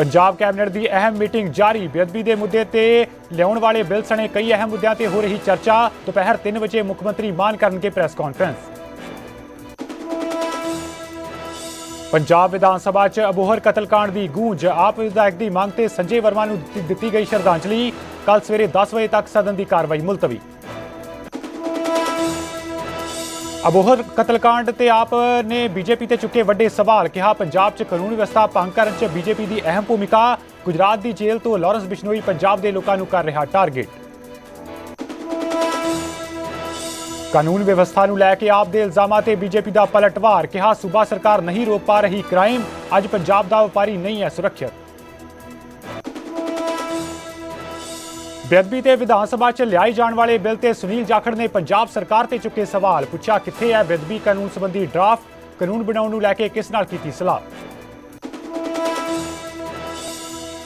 Punjab cabinet ਦੀ ਅਹਿਮ meeting ਜਾਰੀ। ਬੇਅਦਬੀ ਦੇ ਮੁੱਦੇ ਤੇ ਲਿਆਉਣ ਵਾਲੇ ਬਿੱਲ ਸਣੇ ਕਈ ਅਹਿਮ ਮੁੱਦਿਆਂ ਤੇ ਹੋ ਰਹੀ ਚਰਚਾ। ਦੁਪਹਿਰ 3 ਵਜੇ ਮੁੱਖ ਮੰਤਰੀ ਮਾਨ ਕਰਨਗੇ ਪ੍ਰੈਸ ਕਾਨਫਰੰਸ। ਪੰਜਾਬ ਵਿਧਾਨ ਸਭਾ 'ਚ ਅਬੋਹਰ ਕਤਲकांड ਦੀ ਗੂੰਜ। ਆਪ ਵਿਧਾਇਕ ਦੀ ਮੰਗ ਤੇ ਸੰਜੇ ਵਰਮਾ ਨੂੰ ਦਿੱਤੀ- ਗਈ ਸ਼ਰਧਾਂਜਲੀ। ਕੱਲ ਸਵੇਰੇ 10 ਵਜੇ ਤੱਕ ਸਦਨ ਦੀ ਕਾਰਵਾਈ ਮੁਲਤਵੀ। ਅਬੋਹਰ ਕਤਲकांड ਤੇ ਆਪ ਨੇ ਬੀਜੇਪੀ ਤੇ ਚੁੱਕੇ ਵੱਡੇ ਸਵਾਲ, ਕਿਹਾ ਪੰਜਾਬ 'ਚ ਕਾਨੂੰਨ ਵਿਵਸਥਾ ਭੰਗ ਕਰਨ 'ਚ ਬੀਜੇਪੀ ਦੀ ਅਹਿਮ ਭੂਮਿਕਾ ਗੁਜਰਾਤ ਦੀ ਜੇਲ੍ਹ ਤੋਂ ਲਾਰੈਂਸ ਬਿਸ਼ਨੋਈ ਪੰਜਾਬ ਦੇ ਲੋਕਾਂ ਨੂੰ ਕਰ ਰਿਹਾ ਟਾਰਗੇਟ। ਕਾਨੂੰਨ ਵਿਵਸਥਾ ਨੂੰ ਲੈ ਕੇ ਆਪ ਦੇ ਇਲਜ਼ਾਮਾਂ ਤੇ ਬੀਜੇਪੀ ਦਾ ਪਲਟਵਾਰ, ਕਿਹਾ ਸੂਬਾ ਸਰਕਾਰ ਨਹੀਂ ਰੋਕ ਪਾ ਰਹੀ ਕ੍ਰਾਈਮ ਅੱਜ ਪੰਜਾਬ ਦਾ ਵਪਾਰੀ ਨਹੀਂ ਹੈ ਸੁਰੱਖਿਅਤ। ਬੇਅਦਬੀ ਤੇ ਵਿਧਾਨ ਸਭਾ 'ਚ ਲਿਆਏ ਜਾਣ ਵਾਲੇ ਬਿੱਲ ਤੇ ਸੁਨੀਲ ਜਾਖੜ ਨੇ ਪੰਜਾਬ ਸਰਕਾਰ ਤੇ ਚੁੱਕੇ ਸਵਾਲ, ਪੁੱਛਿਆ ਕਿੱਥੇ ਹੈ ਬੇਅਦਬੀ ਕਾਨੂੰਨ ਸੰਬੰਧੀ ਡਰਾਫਟ, ਕਾਨੂੰਨ ਬਣਾਉਣ ਨੂੰ ਲੈ ਕੇ ਕਿਸ ਨਾਲ ਕੀਤੀ ਸਲਾਹ?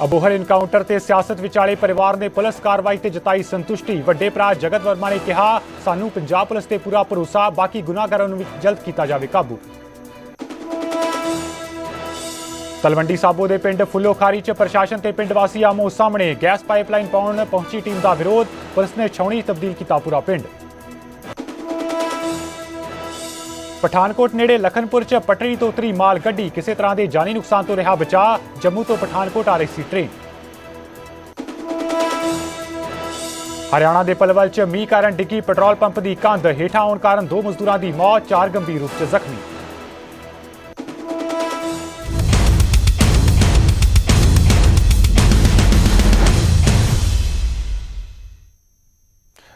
ਅਬੋਹਰ ਇਨਕਾਊਂਟਰ ਤੇ ਸਿਆਸਤ ਵਿਚਾਲੇ ਪਰਿਵਾਰ ਨੇ ਪੁਲਿਸ ਕਾਰਵਾਈ ਤੇ ਜਤਾਈ ਸੰਤੁਸ਼ਟੀ, ਵੱਡੇ ਭਰਾ ਜਗਤ ਵਰਮਾ ਨੇ ਕਿਹਾ, ਸਾਨੂੰ ਪੰਜਾਬ ਪੁਲਿਸ ਤੇ ਪੂਰਾ ਭਰੋਸਾ, ਬਾਕੀ ਗੁਨਾਹਗਾਰਾਂ ਨੂੰ ਵੀ ਜਲਦ ਕੀਤਾ ਜਾਵੇ ਕਾਬੂ। ਤਲਵੰਡੀ ਸਾਬੋ ਦੇ ਪਿੰਡ ਫੁੱਲੋਖਾਰੀ 'ਚ ਪ੍ਰਸ਼ਾਸਨ ਤੇ ਪਿੰਡ ਵਾਸੀ ਆਮੋ ਸਾਹਮਣੇ ਗੈਸ ਪਾਈਪਲਾਈਨ ਪਾਉਣ ਪਹੁੰਚੀ ਟੀਮ ਦਾ ਵਿਰੋਧ। ਪੁਲਿਸ ਨੇ ਛਾਉਣੀ ਤਬਦੀਲ ਕੀਤਾ ਪੂਰਾ ਪਿੰਡ। ਪਠਾਨਕੋਟ ਨੇੜੇ ਲਖਨਪੁਰ 'ਚ ਪਟਰੀ ਤੋਂ ਉਤਰੀ ਮਾਲ ਗੱਡੀ ਕਿਸੇ ਤਰ੍ਹਾਂ ਦੇ ਜਾਨੀ ਨੁਕਸਾਨ ਤੋਂ ਰਿਹਾ ਬਚਾ। ਜੰਮੂ ਤੋਂ ਪਠਾਨਕੋਟ ਆ ਰਹੀ ਸੀ ਟ੍ਰੇਨ। ਹਰਿਆਣਾ ਦੇ ਪਲਵਲ 'ਚ ਮੀਂਹ ਕਾਰਨ ਡਿੱਗੀ ਪੈਟਰੋਲ ਪੰਪ ਦੀ ਕੰਧ। ਹੇਠਾਂ ਆਉਣ ਕਾਰਨ ਦੋ ਮਜ਼ਦੂਰਾਂ ਦੀ ਮੌਤ, ਚਾਰ ਗੰਭੀਰ ਰੂਪ 'ਚ ਜ਼ਖਮੀ।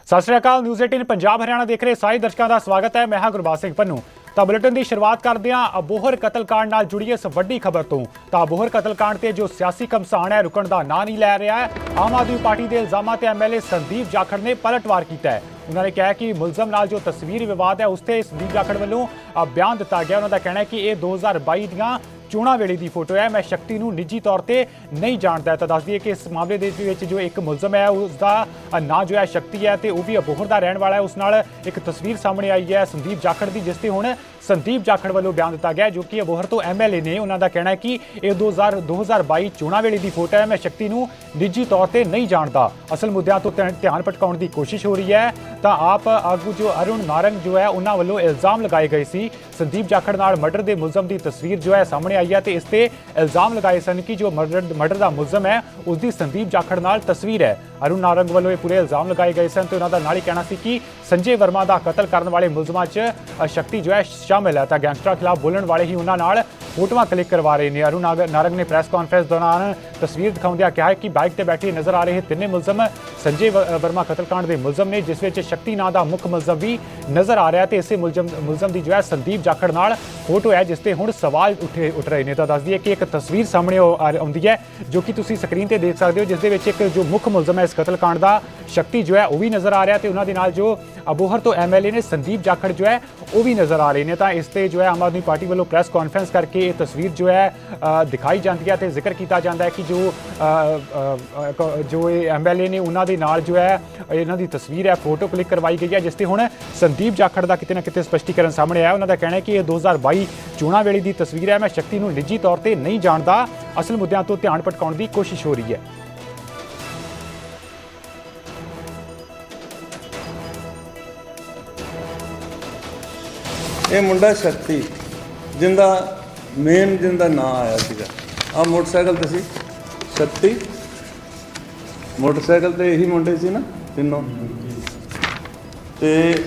ਸਤਿ ਸ਼੍ਰੀ ਅਕਾਲ ਨਿਊਜ਼ 18 ਪੰਜਾਬ ਹਰਿਆਣਾ ਦੇਖ ਰਹੇ ਸਾਰੇ ਦਰਸ਼ਕਾਂ ਦਾ ਸਵਾਗਤ ਹੈ। ਮੈਂ ਹਾਂ ਗੁਰਬਾਜ ਸਿੰਘ ਪੰਨੂ। ਤਾਂ ਬੁਲੇਟਿਨ ਦੀ ਸ਼ੁਰੂਆਤ ਕਰਦੇ ਹਾਂ ਅਬੋਹਰ ਕਾਂਡ ਨਾਲ ਜੁੜੀ ਇਸ ਵੱਡੀ ਖਬਰ ਤੋਂ। ਤਾਂ ਅਬੋਹਰ ਕਤਲ ਕਾਂਡ ਤੇ ਜੋ ਸਿਆਸੀ ਕਮਸਾਨ ਹੈ, ਰੁਕਣ ਦਾ ਨਾਂ ਨਹੀਂ ਲੈ ਰਿਹਾ ਆਮ ਆਦਮੀ ਪਾਰਟੀ ਦੇ ਇਲਜ਼ਾਮਾਂ ਤੇ ਐਮਐਲਏ ਸੰਦੀਪ ਜਾਖੜ ਨੇ ਪਲਟਵਾਰ ਕੀਤਾ ਹੈ। ਉਹਨਾਂ ਨੇ ਕਿਹਾ ਕਿ ਮੁਲਜ਼ਮ ਨਾਲ ਜੋ ਤਸਵੀਰ ਵਿਵਾਦ ਹੈ, ਉਸ ਤੇ ਸੰਦੀਪ ਜਾਖੜ ਵੱਲੋਂ ਬਿਆਨ ਦਿੱਤਾ ਗਿਆ। ਉਹਨਾਂ ਦਾ ਕਹਿਣਾ ਹੈ ਕਿ ਇਹ 2022 ਦੀਆਂ ਚੋਣਾਂ ਵੇਲੇ ਦੀ ਫੋਟੋ ਹੈ। ਮੈਂ ਸ਼ਕਤੀ ਨੂੰ ਨਿੱਜੀ ਤੌਰ ਤੇ ਨਹੀਂ ਜਾਣਦਾ। ਤਾਂ ਦੱਸ ਦਈਏ ਕਿ ਇਸ ਮਾਮਲੇ ਦੇ ਵਿੱਚ ਜੋ ਇੱਕ ਮੁਲਜ਼ਮ ਹੈ ਉਸ ਦਾ ਨਾਂ ਜੋ ਹੈ, ਸ਼ਕਤੀ ਹੈ ਤੇ ਉਹ ਵੀ ਅਬੋਹਰ ਦਾ ਰਹਿਣ ਵਾਲਾ ਹੈ। ਉਸ ਨਾਲ ਇੱਕ ਤਸਵੀਰ ਸਾਹਮਣੇ ਆਈ ਹੈ ਸੰਦੀਪ ਜਾਖੜ ਦੀ, ਜਿਸ ਤੇ ਹੁਣ ਸੰਦੀਪ ਜਾਖੜ ਵੱਲੋਂ ਬਿਆਨ ਦਿੱਤਾ ਗਿਆ ਜੋ ਕਿ ਅਬੋਹਰ ਤੋਂ ਐਮਐਲਏ ਨੇ ਉਹਨਾਂ ਦਾ ਕਹਿਣਾ ਹੈ ਕਿ ਇਹ 2000 2022 ਚੋਣਾਂ ਵੇਲੇ ਦੀ ਫੋਟੋ ਹੈ। ਮੈਂ ਸ਼ਕਤੀ ਨੂੰ ਨਿੱਜੀ ਤੌਰ ਤੇ ਨਹੀਂ ਜਾਣਦਾ। ਅਸਲ ਮੁੱਦਿਆਂ ਤੋਂ ਧਿਆਨ ਧਿਆਨ ਭਟਕਾਉਣ ਦੀ ਕੋਸ਼ਿਸ਼ ਹੋ ਰਹੀ ਹੈ। ਤਾਂ ਆਪ ਆਗੂ ਜੋ ਅਰੁਣ ਨਾਰੰਗ ਜੋ ਹੈ, ਉਹਨਾਂ ਵੱਲੋਂ ਇਲਜ਼ਾਮ ਲਗਾਏ ਗਏ ਸੀ। ਸੰਦੀਪ ਜਾਖੜ ਨਾਲ ਮਰਡਰ ਦੇ ਮੁਲਜ਼ਮ ਦੀ ਤਸਵੀਰ ਜੋ ਹੈ, ਸਾਹਮਣੇ ਆਈ ਹੈ ਤੇ ਇਸ ਤੇ ਇਲਜ਼ਾਮ ਲਗਾਏ ਸਨ ਕਿ ਜੋ ਮਰਡਰ ਮਰਡਰ ਦਾ ਮੁਲਜ਼ਮ ਹੈ ਉਸ ਦੀ ਸੰਦੀਪ ਜਾਖੜ ਨਾਲ ਤਸਵੀਰ ਹੈ। ਅਰੁਣ ਨਾਰੰਗ ਵੱਲੋਂ ਇਹ ਪੂਰੇ ਇਲਜ਼ਾਮ ਲਗਾਏ ਗਏ ਸਨ ਤੇ ਉਹਨਾਂ ਦਾ ਨਾਲ ਹੀ ਕਹਿਣਾ ਸੀ ਕਿ ਸੰਜੇ ਵਰਮਾ ਦਾ ਕਤਲ ਕਰਨ ਵਾਲੇ ਮੁਲਜ਼ਮਾਂ 'ਚ ਅ, ਸ਼ਕਤੀ ਜੋ ਹੈ ਸ਼ਾਮਿਲ ਹੈ। ਤਾਂ ਗੈਂਗਸਟਰਾਂ ਖਿਲਾਫ ਬੋਲਣ ਵਾਲੇ ਹੀ ਉਹਨਾਂ ਨਾਲ ਫੋਟੋਆਂ ਕਲਿੱਕ ਕਰਵਾ ਰਹੇ ਨੇ। ਅਰੁਣ ਨਾਰਗ ਨੇ ਪ੍ਰੈਸ ਕਾਨਫਰੰਸ ਦੌਰਾਨ ਤਸਵੀਰ ਦਿਖਾਉਂਦਿਆਂ ਕਿਹਾ ਕਿ ਬਾਈਕ ਤੇ ਬੈਠੇ ਨਜ਼ਰ ਆ ਰਹੇ ਤਿੰਨੇ ਮੁਲਜ਼ਮ ਸੰਜੇ ਵਰਮਾ ਕਤਲकांड ਦੇ ਮੁਲਜ਼ਮ ਨੇ, ਜਿਸ ਵਿੱਚ ਸ਼ਕਤੀ ਨਾਂ ਦਾ ਮੁੱਖ ਮੁਲਜ਼ਮ ਵੀ ਨਜ਼ਰ ਆ ਰਿਹਾ ਤੇ ਇਸੇ ਮੁਲਜ਼ਮ ਮੁਲਜ਼ਮ ਦੀ ਜੋ ਹੈ ਸੰਦੀਪ ਜਾਖੜ ਨਾਲ ਫੋਟੋ ਹੈ, ਜਿਸ ਤੇ ਹੁਣ ਸਵਾਲ ਉੱਠੇ ਉੱਠ ਰਹੇ ਨੇ। ਤਾਂ ਦੱਸਦੀ ਹੈ ਕਿ ਇੱਕ ਤਸਵੀਰ ਸਾਹਮਣੇ ਆਉਂਦੀ ਹੈ, ਜੋ ਕਿ ਤੁਸੀਂ ਸਕਰੀਨ ਤੇ ਦੇਖ ਸਕਦੇ ਹੋ, ਜਿਸ ਦੇ ਵਿੱਚ ਇੱਕ ਜੋ ਮੁੱਖ ਮੁਲਜ਼ਮ ਹੈ ਇਸ ਕਤਲकांड ਦਾ ਸ਼ਕਤੀ ਜੋ ਹੈ, ਉਹ ਵੀ ਨਜ਼ਰ ਆ ਰਿਹਾ ਤੇ ਉਹਨਾਂ ਦੇ ਨਾਲ ਜੋ ਅਬੋਹਰ ਤੋਂ ਐਮਐਲਏ ਨੇ ਸੰਦੀਪ ਜਾਖੜ ਜੋ ਹੈ, ਉਹ ਵੀ ਨਜ਼ਰ ਆ ਰਹੇ ਨੇ। ਤਾਂ ਇਸ ਤੇ ਜੋ ਹੈ ਆਮ ਆਦਮੀ ਪਾਰਟੀ ਵੱਲੋਂ ਪ੍ਰੈਸ ਕਾਨਫਰੰਸ ਕਰਕੇ ਇਹ ਤਸਵੀਰ ਜੋ ਹੈ ਦਿਖਾਈ ਜਾਂਦੀ ਹੈ ਤੇ ਜ਼ਿਕਰ ਕੀਤਾ ਜਾਂਦਾ ਹੈ ਕਿ ਜੋ ਜੋ ਇਹ ਐਮਐਲਏ ਨੇ ਉਹਨਾਂ ਦੇ ਨਾਲ ਜੋ ਹੈ, ਇਹਨਾਂ ਦੀ ਤਸਵੀਰ ਹੈ, ਫੋਟੋ ਕਲਿੱਕ ਕਰਵਾਈ ਗਈ ਹੈ, ਜਿਸ ਤੇ ਹੁਣ ਸੰਦੀਪ ਜਾਖੜ ਦਾ ਕਿਤੇ ਨਾ ਕਿਤੇ ਸਪਸ਼ਟੀਕਰਨ ਸਾਹਮਣੇ ਆਇਆ। ਉਹਨਾਂ ਦਾ ਕਹਿਣਾ ਹੈ ਕਿ ਇਹ 2022 ਚੋਣਾਂ ਵੇਲੇ ਦੀ ਤਸਵੀਰ ਹੈ। ਮੈਂ ਸ਼ਕਤੀ ਨੂੰ ਨਿੱਜੀ ਤੌਰ ਤੇ ਨਹੀਂ ਜਾਣਦਾ। ਅਸਲ ਮੁੱਦਿਆਂ ਤੋਂ ਧਿਆਨ ਭਟਕਾਉਣ ਦੀ ਕੋਸ਼ਿਸ਼ ਹੋ ਰਹੀ ਹੈ। ਇਹ ਮੁੰਡਾ ਸ਼ਕਤੀ, ਜਿੰਦਾ ਮੇਨ ਜਿੰਦਾ ਨਾਂ ਆਇਆ ਸੀਗਾ। ਆ ਮੋਟਰਸਾਈਕਲ ਤੇ ਸੀ ਸ਼ਕਤੀ ਮੋਟਰਸਾਈਕਲ ਤੇ ਇਹੀ ਮੁੰਡੇ ਸੀ ਨਾ, ਤਿੰਨੋਂ। ਤੇ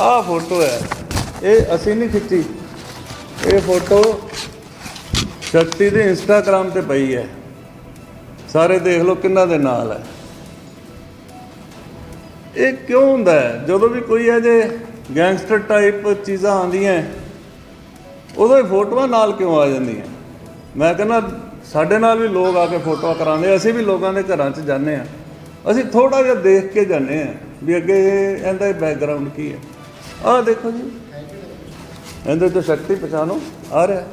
ਆਹ ਫੋਟੋ ਹੈ। ਇਹ ਅਸੀਂ ਨਹੀਂ ਖਿੱਚੀ। ਇਹ ਫੋਟੋ ਸ਼ਕਤੀ ਦੇ ਇੰਸਟਾਗ੍ਰam ਤੇ ਪਈ ਹੈ। ਸਾਰੇ ਦੇਖ ਲਓ ਕਿੰਨਾ ਦੇ ਨਾਲ ਹੈ। ਇਹ ਕਿਉਂ ਹੁੰਦਾ ਹੈ? ਜਦੋਂ ਵੀ ਕੋਈ ਇਹ ਜੇ ਗੈਂਗਸਟਰ ਟਾਈਪ ਚੀਜ਼ਾਂ ਆਉਂਦੀਆਂ ਉਦੋਂ ਫੋਟੋਆਂ ਨਾਲ ਕਿਉਂ ਆ ਜਾਂਦੀਆਂ? ਮੈਂ ਕਹਿੰਦਾ, ਸਾਡੇ ਨਾਲ ਵੀ ਲੋਕ ਆ ਕੇ ਫੋਟੋਆਂ ਕਰਾਉਂਦੇ ਅਸੀਂ ਵੀ ਲੋਕਾਂ ਦੇ ਘਰਾਂ 'ਚ ਜਾਂਦੇ ਆ। ਅਸੀਂ ਥੋੜਾ ਜਿਹਾ ਦੇਖ ਕੇ ਜਾਂਦੇ ਆ ਵੀ ਅੱਗੇ ਇਹਦਾ ਬੈਕਗ੍ਰਾਉਂਡ ਕੀ ਹੈ। ਆਹ ਦੇਖੋ ਜੀ, ਇਹਦੇ ਤੋਂ ਸ਼ਕਤੀ ਪਛਾਣੋ, ਆ ਰਿਹਾ।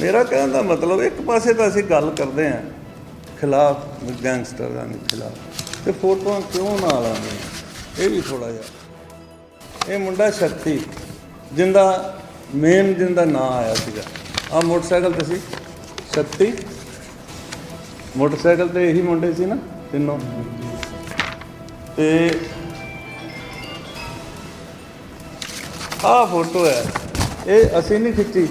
ਮੇਰਾ ਕਹਿਣ ਦਾ ਮਤਲਬ, ਇੱਕ ਪਾਸੇ ਤਾਂ ਅਸੀਂ ਗੱਲ ਕਰਦੇ ਆ, ਖਿਲਾਫ, ਗੈਂਗਸਟਰਾਂ ਦੇ ਖਿਲਾਫ, ਤੇ ਫੋਟੋਆਂ ਕਿਉਂ ਨਾਲ ਆਉਂਦੀਆਂ? ਇਹ ਵੀ ਥੋੜਾ ਜਿਹਾ। ਇਹ ਮੁੰਡਾ ਸ਼ਕਤੀ, ਜਿੰਦਾ ਮੇਨ ਜਿੰਦਾ ਨਾਂ ਆਇਆ ਸੀਗਾ। ਆ ਮੋਟਰਸਾਈਕਲ ਤੇ ਸੀ, ਸ਼ਕਤੀ। ਮੋਟਰਸਾਈਕਲ ਤੇ ਇਹੀ ਮੁੰਡੇ ਸੀ ਨਾ, ਤਿੰਨੋਂ। ਤੇ ਆਹ ਫੋਟੋ ਹੈ। ਇਹ ਅਸੀਂ ਨਹੀਂ ਖਿੱਚੀ।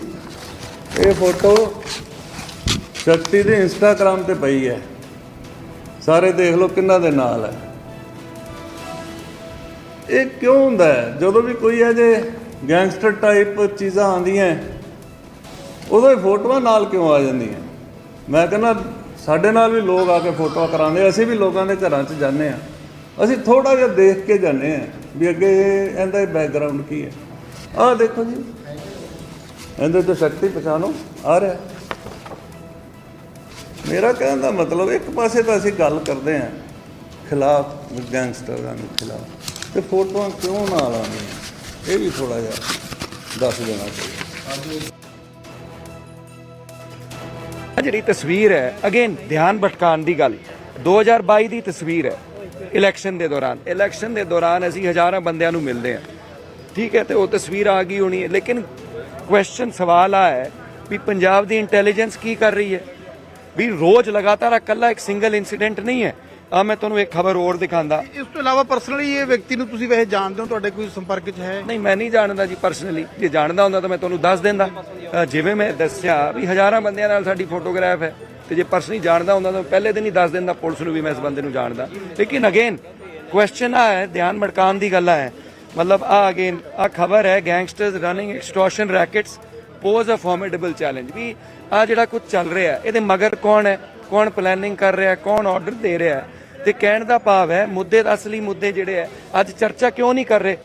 ਇਹ ਫੋਟੋ ਸ਼ਕਤੀ ਦੇ ਇੰਸਟਾਗ੍ਰam ਤੇ ਪਈ ਹੈ। ਸਾਰੇ ਦੇਖ ਲਓ ਕਿੰਨਾ ਦੇ ਨਾਲ ਹੈ। ਇਹ ਕਿਉਂ ਹੁੰਦਾ ਹੈ? ਜਦੋਂ ਵੀ ਕੋਈ ਇਹ ਜੇ ਗੈਂਗਸਟਰ ਟਾਈਪ ਚੀਜ਼ਾਂ ਆਉਂਦੀਆਂ ਉਦੋਂ ਫੋਟੋਆਂ ਨਾਲ ਕਿਉਂ ਆ ਜਾਂਦੀਆਂ ਮੈਂ ਕਹਿੰਦਾ, ਸਾਡੇ ਨਾਲ ਵੀ ਲੋਕ ਆ ਕੇ ਫੋਟੋਆਂ ਕਰਾਉਂਦੇ ਅਸੀਂ ਵੀ ਲੋਕਾਂ ਦੇ ਘਰਾਂ 'ਚ ਜਾਂਦੇ ਆ। ਅਸੀਂ ਥੋੜਾ ਜਿਹਾ ਦੇਖ ਕੇ ਜਾਂਦੇ ਆ ਵੀ ਅੱਗੇ ਇਹਦਾ ਬੈਕਗ੍ਰਾਉਂਡ ਕੀ ਹੈ। ਆਹ ਦੇਖੋ ਜੀ, ਇਹਦੇ ਤੋਂ ਸ਼ਕਤੀ ਪਛਾਣੋ, ਆ ਰਿਹਾ। ਮੇਰਾ ਕਹਿਣ ਦਾ ਮਤਲਬ, ਇੱਕ ਪਾਸੇ ਤਾਂ ਅਸੀਂ ਗੱਲ ਕਰਦੇ ਆ ਖਿਲਾਫ, ਗੈਂਗਸਟਰਾਂ ਦੇ ਖਿਲਾਫ। ਤੇ ਫੋਟੋਆਂ ਕਿਉਂ ਨਾਲ ਆਉਂਦੀਆਂ ਇਹ ਵੀ ਥੋੜਾ ਜਿਹਾ ਦੱਸ ਦੇਣਾ ਚਾਹੀਦਾ। ਜਿਹੜੀ ਤਸਵੀਰ ਹੈ ਅਗੇਨ ਧਿਆਨ ਭਟਕਾਉਣ ਦੀ ਗੱਲ। 2022 ਦੀ ਤਸਵੀਰ ਹੈ, ਇਲੈਕਸ਼ਨ ਦੇ ਦੌਰਾਨ। ਇਲੈਕਸ਼ਨ ਦੇ ਦੌਰਾਨ ਅਸੀਂ ਹਜ਼ਾਰਾਂ ਬੰਦਿਆਂ ਨੂੰ ਮਿਲਦੇ ਹਾਂ। ਠੀਕ ਹੈ, ਤੇ ਉਹ ਤਸਵੀਰ ਆ ਗਈ ਹੋਣੀ ਹੈ। ਲੇਕਿਨ ਕੁਐਸਚਨ ਸਵਾਲ ਆ ਹੈ ਵੀ ਪੰਜਾਬ ਦੀ ਇੰਟੈਲੀਜੈਂਸ ਕੀ ਕਰ ਰਹੀ ਹੈ? ਵੀ ਰੋਜ਼ ਲਗਾਤਾਰ ਇਕੱਲਾ ਇੱਕ ਸਿੰਗਲ ਇਨਸੀਡੈਂਟ ਨਹੀਂ ਹੈ। ਆ ਮੈਂ ਤੁਹਾਨੂੰ ਇੱਕ ਖਬਰ ਹੋਰ ਦਿਖਾਉਂਦਾ। ਇਸ ਤੋਂ ਇਲਾਵਾ ਪਰਸਨਲੀ ਇਹ ਵਿਅਕਤੀ ਨੂੰ ਤੁਸੀਂ ਵੈਸੇ ਜਾਣਦੇ ਹੋ ਤੁਹਾਡੇ ਕੋਈ ਸੰਪਰਕ 'ਚ ਹੈ? ਨਹੀਂ ਮੈਂ ਨਹੀਂ ਜਾਣਦਾ ਜੀ ਪਰਸਨਲੀ ਜੇ ਜਾਣਦਾ ਹੁੰਦਾ ਤਾਂ ਮੈਂ ਤੁਹਾਨੂੰ ਦੱਸ ਦਿੰਦਾ। ਅ, ਜਿਵੇਂ ਮੈਂ ਦੱਸਿਆ ਵੀ ਹਜ਼ਾਰਾਂ ਬੰਦਿਆਂ ਨਾਲ ਸਾਡੀ ਫੋਟੋਗ੍ਰਾਫ ਹੈ। ਤੇ ਜੇ ਪਰਸਨਲੀ ਜਾਣਦਾ ਹੁੰਦਾ ਤਾਂ ਪਹਿਲੇ ਦਿਨ ਹੀ ਦੱਸ ਦਿੰਦਾ ਪੁਲਿਸ ਨੂੰ ਵੀ ਮੈਂ ਇਸ ਬੰਦੇ ਨੂੰ ਜਾਣਦਾ। ਲੇਕਿਨ ਅਗੇਨ ਕੁਐਸਚਨ ਆ ਹੈ ਧਿਆਨ ਭਟਕਾਉਣ ਦੀ ਗੱਲ ਹੈ। ਮਤਲਬ ਆ ਅਗੇਨ ਆ ਖਬਰ ਹੈ gangsters running extortion rackets poses a formidable challenge ਵੀ ਆ ਜਿਹੜਾ ਕੁਝ ਚੱਲ ਰਿਹਾ ਇਹਦੇ ਮਗਰ ਕੌਣ ਹੈ? ਕੌਣ ਪਲੈਨਿੰਗ ਕਰ ਰਿਹਾ ਕੌਣ ਆਰਡਰ ਦੇ ਰਿਹਾ ਹੈ? ਤੇ ਕਹਿਣ ਦਾ ਭਾਵ ਹੈ ਮੁੱਦੇ ਦਾ ਅਸਲੀ ਮੁੱਦੇ ਜਿਹੜੇ ਹੈ ਅੱਜ ਚਰਚਾ ਕਿਉਂ ਨਹੀਂ ਕਰ ਰਹੇ?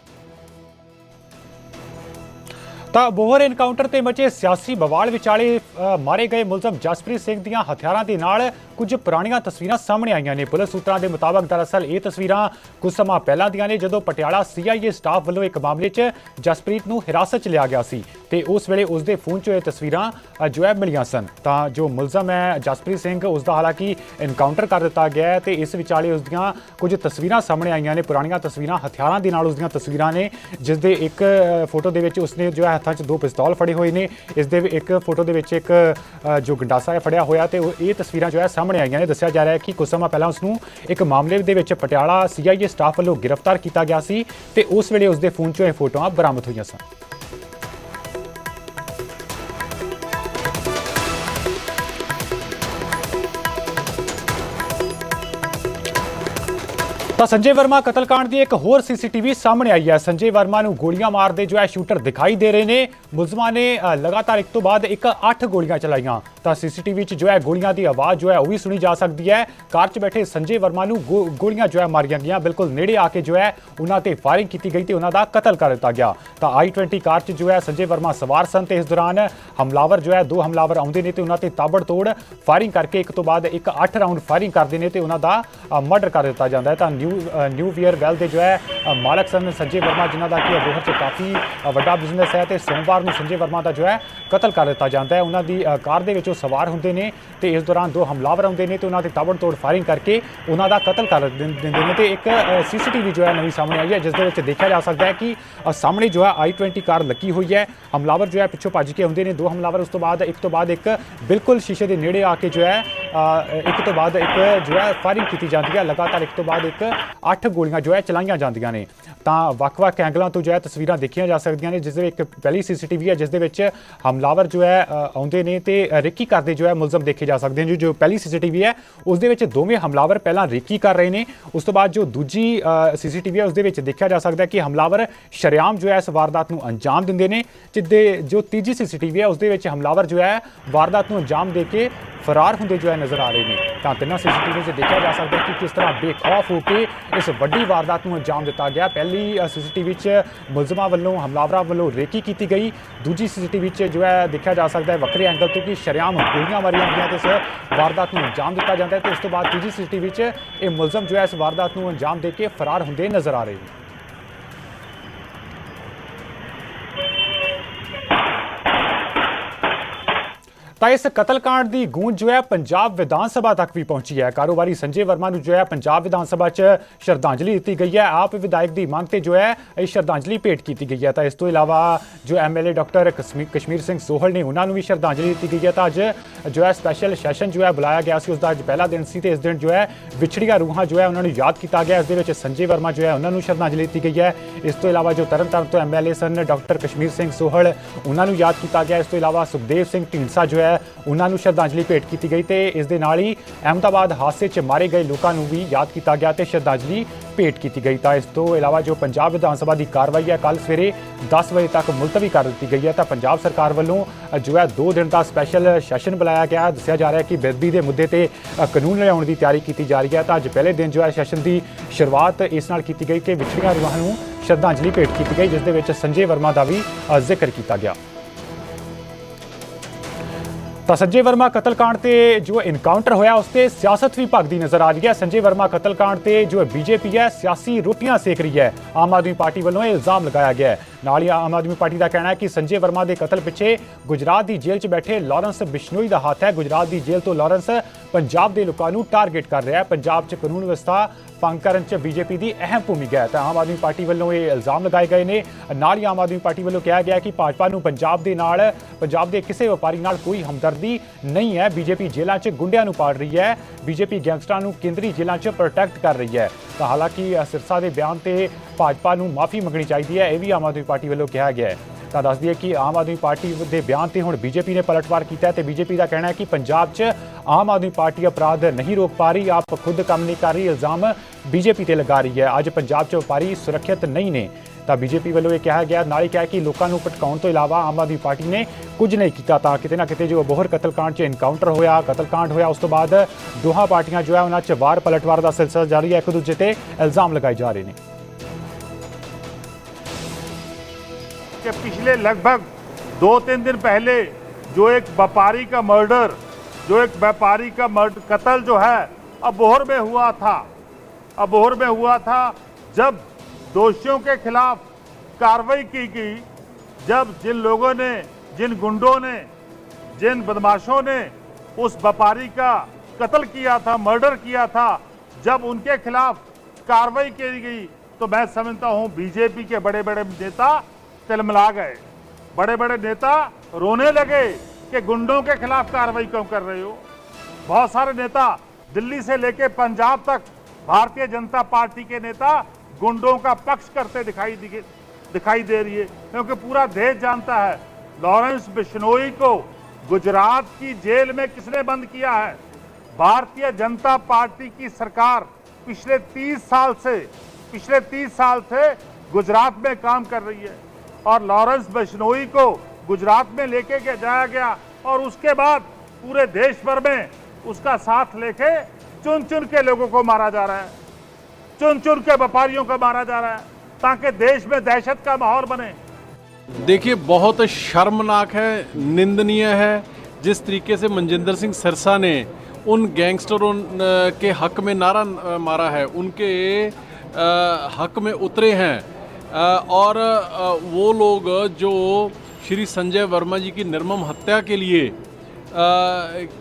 ਤਾਂ ਬੋਹਰ ਐਨਕਾਊਂਟਰ ਤੇ ਮਚੇ ਸਿਆਸੀ ਬਵਾਲ ਵਿਚਾਲੇ ਅ, ਮਾਰੇ ਗਏ ਮੁਲਜ਼ਮ ਜਸਪ੍ਰੀਤ ਸਿੰਘ ਦੀਆਂ ਹਥਿਆਰਾਂ ਦੇ ਨਾਲ ਕੁਝ ਪੁਰਾਣੀਆਂ ਤਸਵੀਰਾਂ ਸਾਹਮਣੇ ਆਈਆਂ ਨੇ। ਪੁਲਿਸ ਸੂਤਰਾਂ ਦੇ ਮੁਤਾਬਕ ਦਰਅਸਲ ਇਹ ਤਸਵੀਰਾਂ ਕੁਝ ਸਮਾਂ ਪਹਿਲਾਂ ਦੀਆਂ ਨੇ, ਜਦੋਂ ਪਟਿਆਲਾ ਸੀਆਈਏ ਸਟਾਫ ਵੱਲੋਂ ਇੱਕ ਮਾਮਲੇ 'ਚ ਜਸਪ੍ਰੀਤ ਨੂੰ ਹਿਰਾਸਤ 'ਚ ਲਿਆ ਗਿਆ ਸੀ ਤੇ ਉਸ ਵੇਲੇ ਉਸ ਦੇ ਫੋਨ 'ਚੋਂ ਇਹ ਤਸਵੀਰਾਂ ਜੋ ਹੈ ਮਿਲੀਆਂ ਸਨ। ਤਾਂ ਜੋ ਮੁਲਜ਼ਮ ਹੈ ਜਸਪ੍ਰੀਤ ਸਿੰਘ, ਉਸ ਦਾ ਹਾਲਾਂਕਿ ਐਨਕਾਊਂਟਰ ਕਰ ਦਿੱਤਾ ਗਿਆ ਹੈ ਤੇ ਇਸ ਵਿਚਾਲੇ ਉਸ ਦੀਆਂ ਕੁਝ ਤਸਵੀਰਾਂ ਸਾਹਮਣੇ ਆਈਆਂ ਨੇ। ਪੁਰਾਣੀਆਂ ਤਸਵੀਰਾਂ ਹਥਿਆਰਾਂ ਦੇ ਨਾਲ ਉਸ ਦੀਆਂ ਤਸਵੀਰਾਂ ਨੇ, ਜਿਸ ਦੇ ਇੱਕ ਫੋਟੋ ਦੇ ਵਿੱਚ ਉਸਨੇ ਜੋ ਹੈ ਹੱਥਾਂ 'ਚ ਦੋ ਪਿਸਤੌਲ ਫੜੇ ਹੋਏ ਨੇ। ਇਸ ਦੇ ਇੱਕ ਫੋਟੋ ਦੇ ਵਿੱਚ ਇੱਕ ਜੋ ਗੰਡਾਸਾ ਹੈ ਫੜਿਆ ਹੋਇਆ ਤੇ ਉਹ ਇਹ ਤਸਵੀਰਾਂ ਜੋ ਹੈ ਸਾਹਮਣੇ ਆਈਆਂ ਨੇ। ਦੱਸਿਆ ਜਾ ਰਿਹਾ ਹੈ ਕਿ ਕੁਝ ਸਮਾਂ ਪਹਿਲਾਂ ਉਸ ਨੂੰ ਇੱਕ ਮਾਮਲੇ ਦੇ ਵਿੱਚ ਪਟਿਆਲਾ ਸੀਆਈਏ ਸਟਾਫ ਵੱਲੋਂ ਗ੍ਰਿਫਤਾਰ ਕੀਤਾ ਗਿਆ ਸੀ ਤੇ ਉਸ ਵੇਲੇ ਉਸ ਦੇ ਫੋਨ 'ਚੋਂ ਇਹ ਫੋਟੋਆਂ ਬਰਾਮਦ ਹੋਈਆਂ ਸਨ। ਤਾਂ ਸੰਜੇ ਵਰਮਾ ਕਤਲकांड ਦੀ ਇੱਕ ਹੋਰ ਸੀਸੀਟੀਵੀ ਸਾਹਮਣੇ ਆਈ ਹੈ। ਸੰਜੇ ਵਰਮਾ ਨੂੰ ਗੋਲੀਆਂ ਮਾਰਦੇ ਜੋ ਹੈ ਸ਼ੂਟਰ ਦਿਖਾਈ ਦੇ ਰਹੇ ਨੇ, ਮੁਲਜ਼ਮਾਂ ਨੇ ਲਗਾਤਾਰ ਇੱਕ ਤੋਂ ਬਾਅਦ ਇੱਕ 8 ਗੋਲੀਆਂ ਚਲਾਈਆਂ। ਤਾਂ ਸੀਸੀਟੀਵੀ 'ਚ ਜੋ ਹੈ ਗੋਲੀਆਂ ਦੀ ਆਵਾਜ਼ ਜੋ ਹੈ ਉਹ ਵੀ ਸੁਣੀ ਜਾ ਸਕਦੀ ਹੈ। ਕਾਰ 'ਚ ਬੈਠੇ ਸੰਜੇ ਵਰਮਾ ਨੂੰ ਗੋ- ਗੋਲੀਆਂ ਜੋ ਹੈ ਮਾਰੀਆਂ ਗਈਆਂ। ਬਿਲਕੁਲ ਨੇੜੇ ਆ ਕੇ ਜੋ ਹੈ ਉਹਨਾਂ ਤੇ ਫਾਇਰਿੰਗ ਕੀਤੀ ਗਈ ਤੇ ਉਹਨਾਂ ਦਾ ਕਤਲ ਕਰ ਦਿੱਤਾ ਗਿਆ। ਤਾਂ i20 ਕਾਰ 'ਚ ਜੋ ਹੈ ਸੰਜੇ ਵਰਮਾ ਸਵਾਰ ਸਨ ਤੇ ਇਸ ਦੌਰਾਨ ਹਮਲਾਵਰ ਜੋ ਹੈ ਦੋ ਹਮਲਾਵਰ ਆਉਂਦੇ ਨੇ ਤੇ ਉਹਨਾਂ ਤੇ ਤਾਬੜਤੋੜ ਫਾਇਰਿੰਗ ਕਰਕੇ ਇੱਕ ਤੋਂ ਬਾਅਦ ਇੱਕ 8 ਰਾਉਂਡ ਫਾਇਰਿੰਗ ਕਰਦੇ ਨੇ ਤੇ ਉਹਨਾਂ ਦਾ ਮਰਡਰ ਕਰ ਦਿੱਤਾ ਜਾਂਦਾ ਹੈ। ਤਾਂ ਨਿਊ ਨਿਊ ਵੀਅਰ ਵੈਲ ਦੇ ਜੋ ਹੈ ਮਾਲਕ ਸਨ ਸੰਜੇ ਵਰਮਾ, ਜਿਨ੍ਹਾਂ ਦਾ ਕਿ ਅਬੋਹਰ 'ਚ ਕਾਫੀ ਵੱਡਾ ਬਿਜ਼ਨਸ ਹੈ ਤੇ ਸੋਮਵਾਰ ਨੂੰ ਸੰਜੇ ਵਰਮਾ ਦਾ ਜੋ ਹੈ, ਕਤਲ ਕਰ ਦਿੱਤਾ ਜਾਂਦਾ ਹੈ। ਉਹਨਾਂ ਦੀ ਕਾਰ ਦੇ ਵਿੱਚ ਉਹ ਸਵਾਰ ਹੁੰਦੇ ਨੇ ਤੇ ਇਸ ਦੌਰਾਨ ਦੋ ਹਮਲਾਵਰ ਆਉਂਦੇ ਨੇ ਤੇ ਉਹਨਾਂ ਤੇ ਤਾਬੜਤੋੜ ਫਾਇਰਿੰਗ ਕਰਕੇ ਉਹਨਾਂ ਦਾ ਕਤਲ ਕਰ ਦਿੰ- ਦਿੰਦੇ ਨੇ ਤੇ ਇੱਕ ਸੀਸੀਟੀਵੀ ਜੋ ਹੈ ਨਵੀਂ ਸਾਹਮਣੇ ਆਈ ਹੈ, ਜਿਸ ਦੇ ਵਿੱਚ ਦੇਖਿਆ ਜਾ ਸਕਦਾ ਹੈ ਕਿ ਸਾਹਮਣੇ ਜੋ ਹੈ i20 ਕਾਰ ਲੱਗੀ ਹੋਈ ਹੈ। ਹਮਲਾਵਰ ਜੋ ਹੈ ਪਿੱਛੋਂ ਭੱਜ ਕੇ ਆਉਂਦੇ ਨੇ। ਦੋ ਹਮਲਾਵਰ ਉਸ ਤੋਂ ਬਾਅਦ, ਇੱਕ ਤੋਂ ਬਾਅਦ ਇੱਕ ਬਿਲਕੁਲ ਸ਼ੀਸ਼ੇ ਦੇ ਨੇੜੇ ਆ ਕੇ ਜੋ ਹੈ ਇੱਕ ਤੋਂ ਬਾਅਦ ਇੱਕ ਜੋ ਹੈ ਫਾਇਰਿੰਗ ਕੀਤੀ ਜਾਂਦੀ ਹੈ। ਲਗਾਤਾਰ ਇੱਕ ਤੋਂ ਬਾਅਦ ਇੱਕ 8 ਗੋਲੀਆਂ ਜੋ ਹੈ ਚਲਾਈਆਂ ਜਾਂਦੀਆਂ ਨੇ। ਤਾਂ ਵੱਖ-ਵੱਖ ਐਂਗਲਾਂ ਤੋਂ ਜੋ ਹੈ ਤਸਵੀਰਾਂ ਦੇਖੀਆਂ ਜਾ ਸਕਦੀਆਂ ਨੇ, ਜਿਸ ਦੇ ਵਿੱਚ ਇੱਕ ਪਹਿਲੀ ਸੀਸੀਟੀਵੀ ਹੈ, ਜਿਸ ਦੇ ਵਿੱਚ ਹਮਲਾਵਰ ਜੋ ਹੈ ਆਉਂਦੇ ਨੇ ਤੇ ਰੇਕੀ ਕਰਦੇ ਜੋ ਹੈ ਮੁਲਜ਼ਮ ਦੇਖੇ ਜਾ ਸਕਦੇ ਨੇ। ਜੋ- ਜੋ ਪਹਿਲੀ ਸੀਸੀਟੀਵੀ ਹੈ, ਉਸ ਦੇ ਵਿੱਚ ਦੋਵੇਂ ਹਮਲਾਵਰ ਪਹਿਲਾਂ ਰੇਕੀ ਕਰ ਰਹੇ ਨੇ। ਉਸ ਤੋਂ ਬਾਅਦ ਜੋ ਦੂਜੀ ਸੀਸੀਟੀਵੀ ਹੈ, ਉਸ ਦੇ ਵਿੱਚ ਦੇਖਿਆ ਜਾ ਸਕਦਾ ਹੈ ਕਿ ਹਮਲਾਵਰ ਸ਼ਰੇਆਮ ਜੋ ਹੈ ਇਸ ਵਾਰਦਾਤ ਨੂੰ ਅੰਜਾਮ ਦਿੰਦੇ ਨੇ, ਜਿੱਦੇ ਜੋ ਤੀਜੀ ਸੀਸੀਟੀਵੀ ਹੈ, ਉਸ ਦੇ ਵਿੱਚ ਹਮਲਾਵਰ ਜੋ ਹੈ ਵਾਰਦਾਤ ਨੂੰ ਅੰਜਾਮ ਦੇ ਕੇ ਫਰਾਰ ਹੁੰਦੇ ਜੋ ਹੈ ਨਜ਼ਰ ਆ ਰਹੇ ਨੇ। ਤਾਂ ਤਿੰਨਾਂ ਸੀਸੀਟੀਵੀ 'ਚ ਦੇਖਿਆ ਜਾ ਸਕਦਾ ਕਿ ਕਿਸ ਤਰ੍ਹਾਂ ਬੇਖੌਫ ਹੋ ਕੇ ਇਸ ਵੱਡੀ ਵਾਰਦਾਤ ਨੂੰ ਅੰਜਾਮ ਦਿੱਤਾ ਗਿਆ। ਪਹਿਲੀ ਸੀਸੀਟੀਵੀ 'ਚ ਮੁਲਜ਼ਮਾਂ ਵੱਲੋਂ, ਹਮਲਾਵਰਾਂ ਵੱਲੋਂ ਰੇਕੀ ਕੀਤੀ ਗਈ। ਦੂਜੀ ਸੀਸੀਟੀਵੀ 'ਚ ਜੋ ਹੈ, ਦੇਖਿਆ ਜਾ ਸਕਦਾ ਹੈ ਵੱਖਰੇ ਐਂਗਲ ਤੋਂ ਕਿ ਸ਼ਰੇਆਮ ਗੋਲੀਆਂ ਮਾਰੀਆਂ ਗਈਆਂ ਤੇ ਇਸ ਵਾਰਦਾਤ ਨੂੰ ਅੰਜਾਮ ਦਿੱਤਾ ਜਾਂਦਾ ਹੈ ਤੇ ਉਸ ਤੋਂ ਬਾਅਦ ਤੀਜੀ ਸੀਸੀਟੀਵੀ 'ਚ ਇਹ ਮੁਲਜ਼ਮ ਜੋ ਹੈ, ਇਸ ਵਾਰਦਾਤ ਨੂੰ ਅੰਜਾਮ ਦੇ ਕੇ ਫਰਾਰ ਹੁੰਦੇ ਨਜ਼ਰ ਆ ਰਹੇ ਨੇ। ਤਾਂ ਇਸ ਕਤਲकांड ਦੀ ਗੂੰਜ ਜੋ ਹੈ ਪੰਜਾਬ ਵਿਧਾਨ ਸਭਾ ਤੱਕ ਵੀ ਪਹੁੰਚੀ ਹੈ। ਕਾਰੋਬਾਰੀ ਸੰਜੇ ਵਰਮਾ ਨੂੰ ਜੋ ਹੈ ਪੰਜਾਬ ਵਿਧਾਨ ਸਭਾ 'ਚ ਸ਼ਰਧਾਂਜਲੀ ਦਿੱਤੀ ਗਈ ਹੈ। ਆਪ ਵਿਧਾਇਕ ਦੀ ਮੰਗ ਤੇ ਜੋ ਹੈ ਇਹ ਸ਼ਰਧਾਂਜਲੀ ਭੇਟ ਕੀਤੀ ਗਈ ਹੈ। ਤਾਂ ਇਸ ਤੋਂ ਇਲਾਵਾ ਜੋ ਐਮਐਲਏ ਡਾਕਟਰ ਕਸ਼ਮੀ- ਕਸ਼ਮੀਰ ਸਿੰਘ ਸੋਹਲ ਨੇ ਉਹਨਾਂ ਨੂੰ ਵੀ ਸ਼ਰਧਾਂਜਲੀ ਦਿੱਤੀ ਗਈ ਹੈ। ਤਾਂ ਅੱਜ ਜੋ ਹੈ ਸਪੈਸ਼ਲ ਸੈਸ਼ਨ ਜੋ ਹੈ ਬੁਲਾਇਆ ਗਿਆ ਸੀ, ਉਸ ਦਾ ਅੱਜ ਪਹਿਲਾ ਦਿਨ ਸੀ ਤੇ ਇਸ ਦਿਨ ਜੋ ਹੈ ਵਿਛੜੀਆਂ ਰੂਹਾਂ ਜੋ ਹੈ ਉਹਨਾਂ ਨੂੰ ਯਾਦ ਕੀਤਾ ਗਿਆ। ਇਸ ਦੇ ਵਿੱਚ ਸੰਜੇ ਵਰਮਾ ਜੋ ਹੈ ਉਹਨਾਂ ਨੂੰ ਸ਼ਰਧਾਂਜਲੀ ਦਿੱਤੀ ਗਈ ਹੈ। ਇਸ ਤੋਂ ਇਲਾਵਾ ਜੋ ਤਰਨਤਾਰਨ ਤੋਂ ਐਮਐਲਏ ਸਨ, ਡਾਕਟਰ ਕਸ਼ਮੀਰ ਸਿੰਘ ਸੋਹਲ, ਉਹਨਾਂ ਨੂੰ ਯਾਦ ਕੀਤਾ ਗਿਆ। ਇਸ ਤੋਂ ਇਲਾਵਾ ਸੁਖਦੇਵ ਸਿੰਘ ਢੀਂਡਸਾ ਜੋ ਹੈ ਉਹਨਾਂ ਨੂੰ ਸ਼ਰਧਾਂਜਲੀ ਭੇਟ ਕੀਤੀ ਗਈ ਤੇ ਇਸ ਦੇ ਨਾਲ ਹੀ ਅਹਿਮਦਾਬਾਦ ਹਾਦਸੇ 'ਚ ਮਾਰੇ ਗਏ ਲੋਕਾਂ ਨੂੰ ਵੀ ਯਾਦ ਕੀਤਾ ਗਿਆ ਤੇ ਸ਼ਰਧਾਂਜਲੀ ਭੇਟ ਕੀਤੀ ਗਈ। ਤਾਂ ਇਸ ਤੋਂ ਇਲਾਵਾ ਜੋ ਪੰਜਾਬ ਵਿਧਾਨ ਸਭਾ ਦੀ ਕਾਰਵਾਈ ਹੈ ਕੱਲ ਸਵੇਰੇ 10 ਵਜੇ ਤੱਕ ਮੁਲਤਵੀ ਕਰ ਦਿੱਤੀ ਗਈ ਹੈ ਤਾਂ ਪੰਜਾਬ ਸਰਕਾਰ ਵੱਲੋਂ ਜੋ ਹੈ 2 ਦਿਨ ਦਾ ਸਪੈਸ਼ਲ ਸੈਸ਼ਨ ਬੁਲਾਇਆ ਗਿਆ। ਦੱਸਿਆ ਜਾ ਰਿਹਾ ਹੈ ਕਿ ਬੇਅਦਬੀ ਦੇ ਮੁੱਦੇ ਤੇ ਕਾਨੂੰਨ ਲਿਆਉਣ ਦੀ ਤਿਆਰੀ ਕੀਤੀ ਜਾ ਰਹੀ ਹੈ ਤਾਂ ਅੱਜ ਪਹਿਲੇ ਦਿਨ ਜੋ ਹੈ ਸੈਸ਼ਨ ਦੀ ਸ਼ੁਰੂਆਤ ਇਸ ਨਾਲ ਕੀਤੀ ਗਈ ਕਿ ਵਿਛੜੀਆਂ ਰੂਹਾਂ ਨੂੰ ਸ਼ਰਧਾਂਜਲੀ ਭੇਟ ਕੀਤੀ ਗਈ, ਜਿਸ ਦੇ ਵਿੱਚ ਸੰਜੇ ਵਰਮਾ ਦਾ ਵੀ ਜ਼ਿਕਰ ਕੀਤਾ ਗਿਆ। ਤਾਂ ਸੰਜੇ ਵਰਮਾ ਕਤਲकांड ਤੇ ਜੋ ਇਨਕਾਊਂਟਰ ਹੋਇਆ, ਉਸ ਤੇ ਸਿਆਸਤ ਵੀ ਭਗਦੀ ਨਜ਼ਰ ਆ ਰਹੀ ਹੈ। ਸੰਜੇ ਵਰਮਾ ਕਤਲकांड ਤੇ ਜੋ ਬੀਜੇਪੀ ਹੈ, ਸਿਆਸੀ ਰੋਟੀਆਂ ਸੇਕ ਰਹੀ ਹੈ। ਆਮ ਆਦਮੀ ਪਾਰਟੀ ਵੱਲੋਂ ਇਹ ਇਲਜ਼ਾਮ ਲਗਾਇਆ ਗਿਆ ਹੈ। ਨਾਲ ਹੀ ਆਮ ਆਦਮੀ ਪਾਰਟੀ ਦਾ ਕਹਿਣਾ ਹੈ ਕਿ ਸੰਜੇ ਵਰਮਾ ਦੇ ਕਤਲ ਪਿੱਛੇ ਗੁਜਰਾਤ ਦੀ ਜੇਲ੍ਹ 'ਚ ਬੈਠੇ ਲਾਰੈਂਸ ਬਿਸ਼ਨੋਈ ਦਾ ਹੱਥ ਹੈ। ਗੁਜਰਾਤ ਦੀ ਜੇਲ੍ਹ ਤੋਂ ਲਾਰੈਂਸ ਪੰਜਾਬ ਦੇ ਲੋਕਾਂ ਨੂੰ ਟਾਰਗੇਟ ਕਰ ਰਿਹਾ ਹੈ। ਪੰਜਾਬ 'ਚ ਕਾਨੂੰਨ ਵਿਵਸਥਾ ਭੰਗ ਕਰਨ 'ਚ ਬੀਜੇਪੀ ਦੀ ਅਹਿਮ ਭੂਮਿਕਾ ਹੈ। ਤਾਂ ਆਮ ਆਦਮੀ ਪਾਰਟੀ ਵੱਲੋਂ ਇਹ ਇਲਜ਼ਾਮ ਲਗਾਏ ਗਏ ਨੇ। ਨਾਲ ਹੀ ਆਮ ਆਦਮੀ ਪਾਰਟੀ ਵੱਲੋਂ ਕਿਹਾ ਗਿਆ ਕਿ ਭਾਜਪਾ ਨੂੰ ਪੰਜਾਬ ਦੇ ਨਾਲ, ਪੰਜਾਬ ਦੇ ਕਿਸੇ ਵਪਾਰੀ ਨਾਲ ਕੋਈ ਹਮਦਰਦੀ ਨਹੀਂ ਹੈ। ਬੀਜੇਪੀ ਜੇਲ੍ਹਾਂ 'ਚ ਗੁੰਡਿਆਂ ਨੂੰ ਪਾੜ ਰਹੀ ਹੈ। ਬੀਜੇਪੀ ਗੈਂਗਸਟਰਾਂ ਨੂੰ ਕੇਂਦਰੀ ਜੇਲ੍ਹਾਂ 'ਚ ਪ੍ਰੋਟੈਕਟ ਕਰ ਰਹੀ ਹੈ। ਤਾਂ ਹਾਲਾਂਕਿ ਸਿਰਸਾ ਦੇ ਬਿਆਨ ਤੇ ਭਾਜਪਾ ਨੂੰ ਮਾਫੀ ਮੰਗਣੀ ਚਾਹੀਦੀ ਹੈ, ਇਹ ਵੀ ਆਮ ਆਦਮੀ ਪਾਰਟੀ ਵੱਲੋਂ ਕਿਹਾ ਗਿਆ ਹੈ। ਤਾਂ ਦੱਸ ਦਈਏ ਕਿ ਆਮ ਆਦਮੀ ਪਾਰਟੀ ਦੇ ਬਿਆਨ ਤੇ ਹੁਣ ਬੀਜੇਪੀ ਨੇ ਪਲਟਵਾਰ ਕੀਤਾ ਤੇ ਬੀਜੇਪੀ ਦਾ ਕਹਿਣਾ ਹੈ ਕਿ ਪੰਜਾਬ 'ਚ ਆਮ ਆਦਮੀ ਪਾਰਟੀ ਅਪਰਾਧ ਨਹੀਂ ਰੋਕ ਪਾ ਰਹੀ, ਆਪ ਖੁਦ ਕੰਮ ਨਹੀਂ ਕਰ ਰਹੀ, ਇਲਜ਼ਾਮ ਬੀਜੇਪੀ ਤੇ ਲਗਾ ਰਹੀ ਹੈ। ਅੱਜ ਪੰਜਾਬ 'ਚ ਵਪਾਰੀ ਸੁਰੱਖਿਅਤ ਨਹੀਂ ਨੇ। ਤਾਂ ਬੀਜੇਪੀ ਵੱਲੋਂ ਇਹ ਕਿਹਾ ਗਿਆ, ਨਾਲ ਹੀ ਕਿਹਾ ਕਿ ਲੋਕਾਂ ਨੂੰ ਪਟਕਾਉਣ ਤੋਂ ਇਲਾਵਾ ਆਮ ਆਦਮੀ ਪਾਰਟੀ ਨੇ ਕੁਝ ਨਹੀਂ ਕੀਤਾ, ਤਾਂ ਕਿਤੇ ਨਾ ਕਿਤੇ ਜੋ ਬੋਹਰ ਕਤਲकांड 'ਚ ਇਨਕਾਊਂਟਰ ਹੋਇਆ, ਕਤਲकांड ਹੋਇਆ, ਉਸ ਤੋਂ ਬਾਅਦ ਦੋਹਾਂ ਪਾਰਟੀਆਂ ਜੋ ਹੈ, ਉਹਨਾਂ 'ਚ ਵਾਰ ਪਲਟਵਾਰ ਦਾ ਸਿਲਸਿਲਾ ਜਾਰੀ ਹੈ। ਇੱਕ ਦੂਜੇ ਤੇ ਇਲਜ਼ਾਮ ਲਗਾਏ ਜਾ ਰਹੇ ਨੇ। कि पिछले लगभग दो तीन दिन पहले जो एक व्यापारी का मर्डर, जो एक व्यापारी का मर्डर कत्ल जो है अबोहर में हुआ था। अबोहर में हुआ था जब दोषियों के खिलाफ कार्रवाई की गई, जब जिन लोगों ने, जिन गुंडों ने, जिन बदमाशों ने उस व्यापारी का कत्ल किया था, मर्डर किया था, जब उनके खिलाफ कार्रवाई की गई तो मैं समझता हूँ बीजेपी के बड़े बड़े नेता तिलमिला गए। बड़े बड़े नेता रोने लगे कि गुंडों के खिलाफ कार्रवाई क्यों कर रहे हो? बहुत सारे नेता दिल्ली से लेकर पंजाब तक भारतीय जनता पार्टी के नेता गुंडों का पक्ष करते दिखाई दिखे- दिखाई दे रही है। क्योंकि पूरा देश जानता है, लॉरेंस बिश्नोई को गुजरात की जेल में किसने बंद किया है? भारतीय जनता पार्टी की सरकार पिछले 30 साल से, पिछले 30 साल से गुजरात में काम कर रही है। और लॉरेंस बिश्नोई को गुजरात में लेके के जाया गया और उसके बाद पूरे देश भर में उसका साथ लेके चुन चुन के लोगों को मारा जा रहा है। चुन चुन के व्यापारियों को मारा जा रहा है ताकि देश में दहशत का माहौल बने। देखिए, बहुत शर्मनाक है, निंदनीय है, जिस तरीके से मनजिंदर सिंह सिरसा ने उन गैंगस्टरों के हक में नारा मारा है, उनके हक में उतरे हैं और वो लोग जो श्री संजय वर्मा जी की निर्मम हत्या के लिए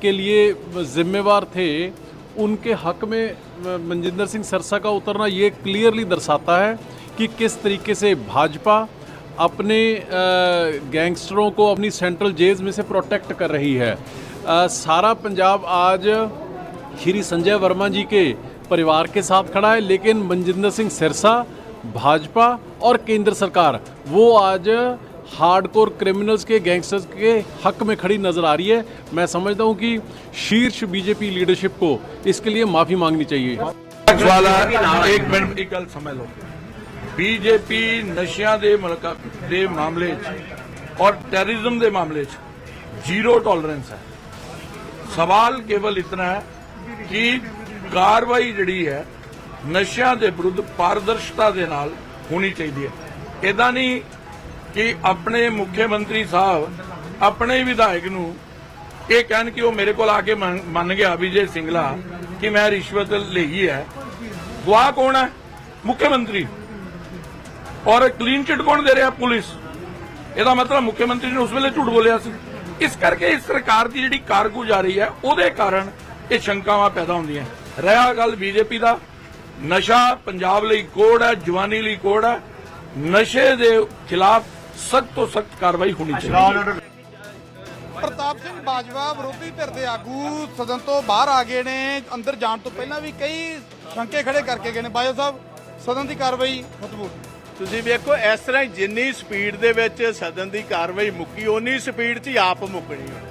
के लिए जिम्मेवार थे, उनके हक में मनजिंदर सिंह सरसा का उतरना ये क्लियरली दर्शाता है कि किस तरीके से भाजपा अपने गैंगस्टरों को अपनी सेंट्रल जेल्स में से प्रोटेक्ट कर रही है। सारा पंजाब आज श्री संजय वर्मा जी के परिवार के साथ खड़ा है, लेकिन मनजिंदर सिंह सिरसा भाजपा और केंद्र सरकार वो आज हार्डकोर क्रिमिनल्स के गैंगस्टर्स के हक में खड़ी नजर आ रही है मैं समझता हूँ कि शीर्ष बीजेपी लीडरशिप को इसके लिए माफ़ी मांगनी चाहिए ਵਾਲਾ ਇੱਕ ਮਿੰਟ ਇੱਕ ਗੱਲ ਸਮਝ ਲਓ ਬੀਜੇਪੀ ਨਸ਼ਿਆਂ ਦੇ ਮੁਲਕ ਦੇ ਮਾਮਲੇ 'ਚ ਔਰ ਟੈਰਰਿਜ਼ਮ ਦੇ ਮਾਮਲੇ 'ਚ ਜ਼ੀਰੋ ਟੋਲਰੈਂਸ ਹੈ ਸਵਾਲ ਕੇਵਲ ਇਤਨਾ ਹੈ ਕਿ ਕਾਰਵਾਈ ਜਿਹੜੀ ਹੈ ਨਸ਼ਿਆਂ ਦੇ ਵਿਰੁੱਧ ਪਾਰਦਰਸ਼ਤਾ ਦੇ ਨਾਲ ਹੋਣੀ ਚਾਹੀਦੀ ਹੈ। ਇਦਾਂ ਨਹੀਂ ਕਿ ਆਪਣੇ ਮੁੱਖ ਮੰਤਰੀ ਸਾਹਿਬ, ਆਪਣੇ ਵਿਧਾਇਕ ਨੂੰ ਇਹ ਕਹਿਣ ਕਿ ਉਹ ਮੇਰੇ ਕੋਲ ਆ ਕੇ ਮੰਨ ਗਿਆ ਵਿਜੇ ਸਿੰਗਲਾ ਕਿ ਮੈਂ ਰਿਸ਼ਵਤ ਲਈ ਹੈ। ਗਵਾਹ ਕੌਣ ਹੈ? ਮੁੱਖ ਮੰਤਰੀ। ਔਰ ਕਲੀਨ ਚਿਟ ਕੌਣ ਦੇ ਰਿਹਾ ਪੁਲਿਸ? ਇਹਦਾ ਮਤਲਬ ਮੁੱਖ ਮੰਤਰੀ ਨੇ ਉਸ ਵੇਲੇ ਝੂਠ ਬੋਲਿਆ ਸੀ। ਇਸ ਕਰਕੇ ਇਸ ਸਰਕਾਰ ਦੀ ਜਿਹੜੀ ਕਾਰਗੁਜ਼ਾਰੀ ਹੈ, ਉਹਦੇ ਕਾਰਨ ਇਹ ਸ਼ੰਕਾਵਾਂ ਪੈਦਾ ਹੁੰਦੀਆਂ। ਰਿਹਾ ਗੱਲ ਬੀਜੇਪੀ ਦਾ ਨਸ਼ਾ ਪੰਜਾਬ ਲਈ ਕੋੜ ਹੈ ਜਵਾਨੀ ਲਈ ਕੋੜ ਹੈ। ਨਸ਼ੇ ਦੇ ਖਿਲਾਫ ਸਖਤ ਤੋਂ ਸਖਤ ਕਾਰਵਾਈ ਹੋਣੀ ਚਾਹੀਦੀ ਹੈ। ਪ੍ਰਤਾਪ ਸਿੰਘ ਬਾਜਵਾ ਵਿਰੋਧੀ ਧਿਰ ਦੇ ਆਗੂ ਸਦਨ ਤੋਂ ਬਾਹਰ ਆ ਗਏ ਨੇ। ਅੰਦਰ ਜਾਣ ਤੋਂ ਪਹਿਲਾਂ ਵੀ ਕਈ ਸ਼ੰਕੇ ਖੜੇ ਕਰਕੇ ਗਏ ਨੇ। ਬਾਜਵਾ ਸਾਹਿਬ ਸਦਨ ਦੀ ਕਾਰਵਾਈ ਮਤਬੂਤ ਤੁਸੀਂ ਵੇਖੋ ਇਸ ਤਰ੍ਹਾਂ ਜਿੰਨੀ ਸਪੀਡ ਦੇ ਵਿੱਚ ਸਦਨ ਦੀ ਕਾਰਵਾਈ ਮੁੱਕੀ ਓਨੀ ਸਪੀਡ 'ਚ ਹੀ ਆਪ ਮੁੱਕਣੀ ਹੈ।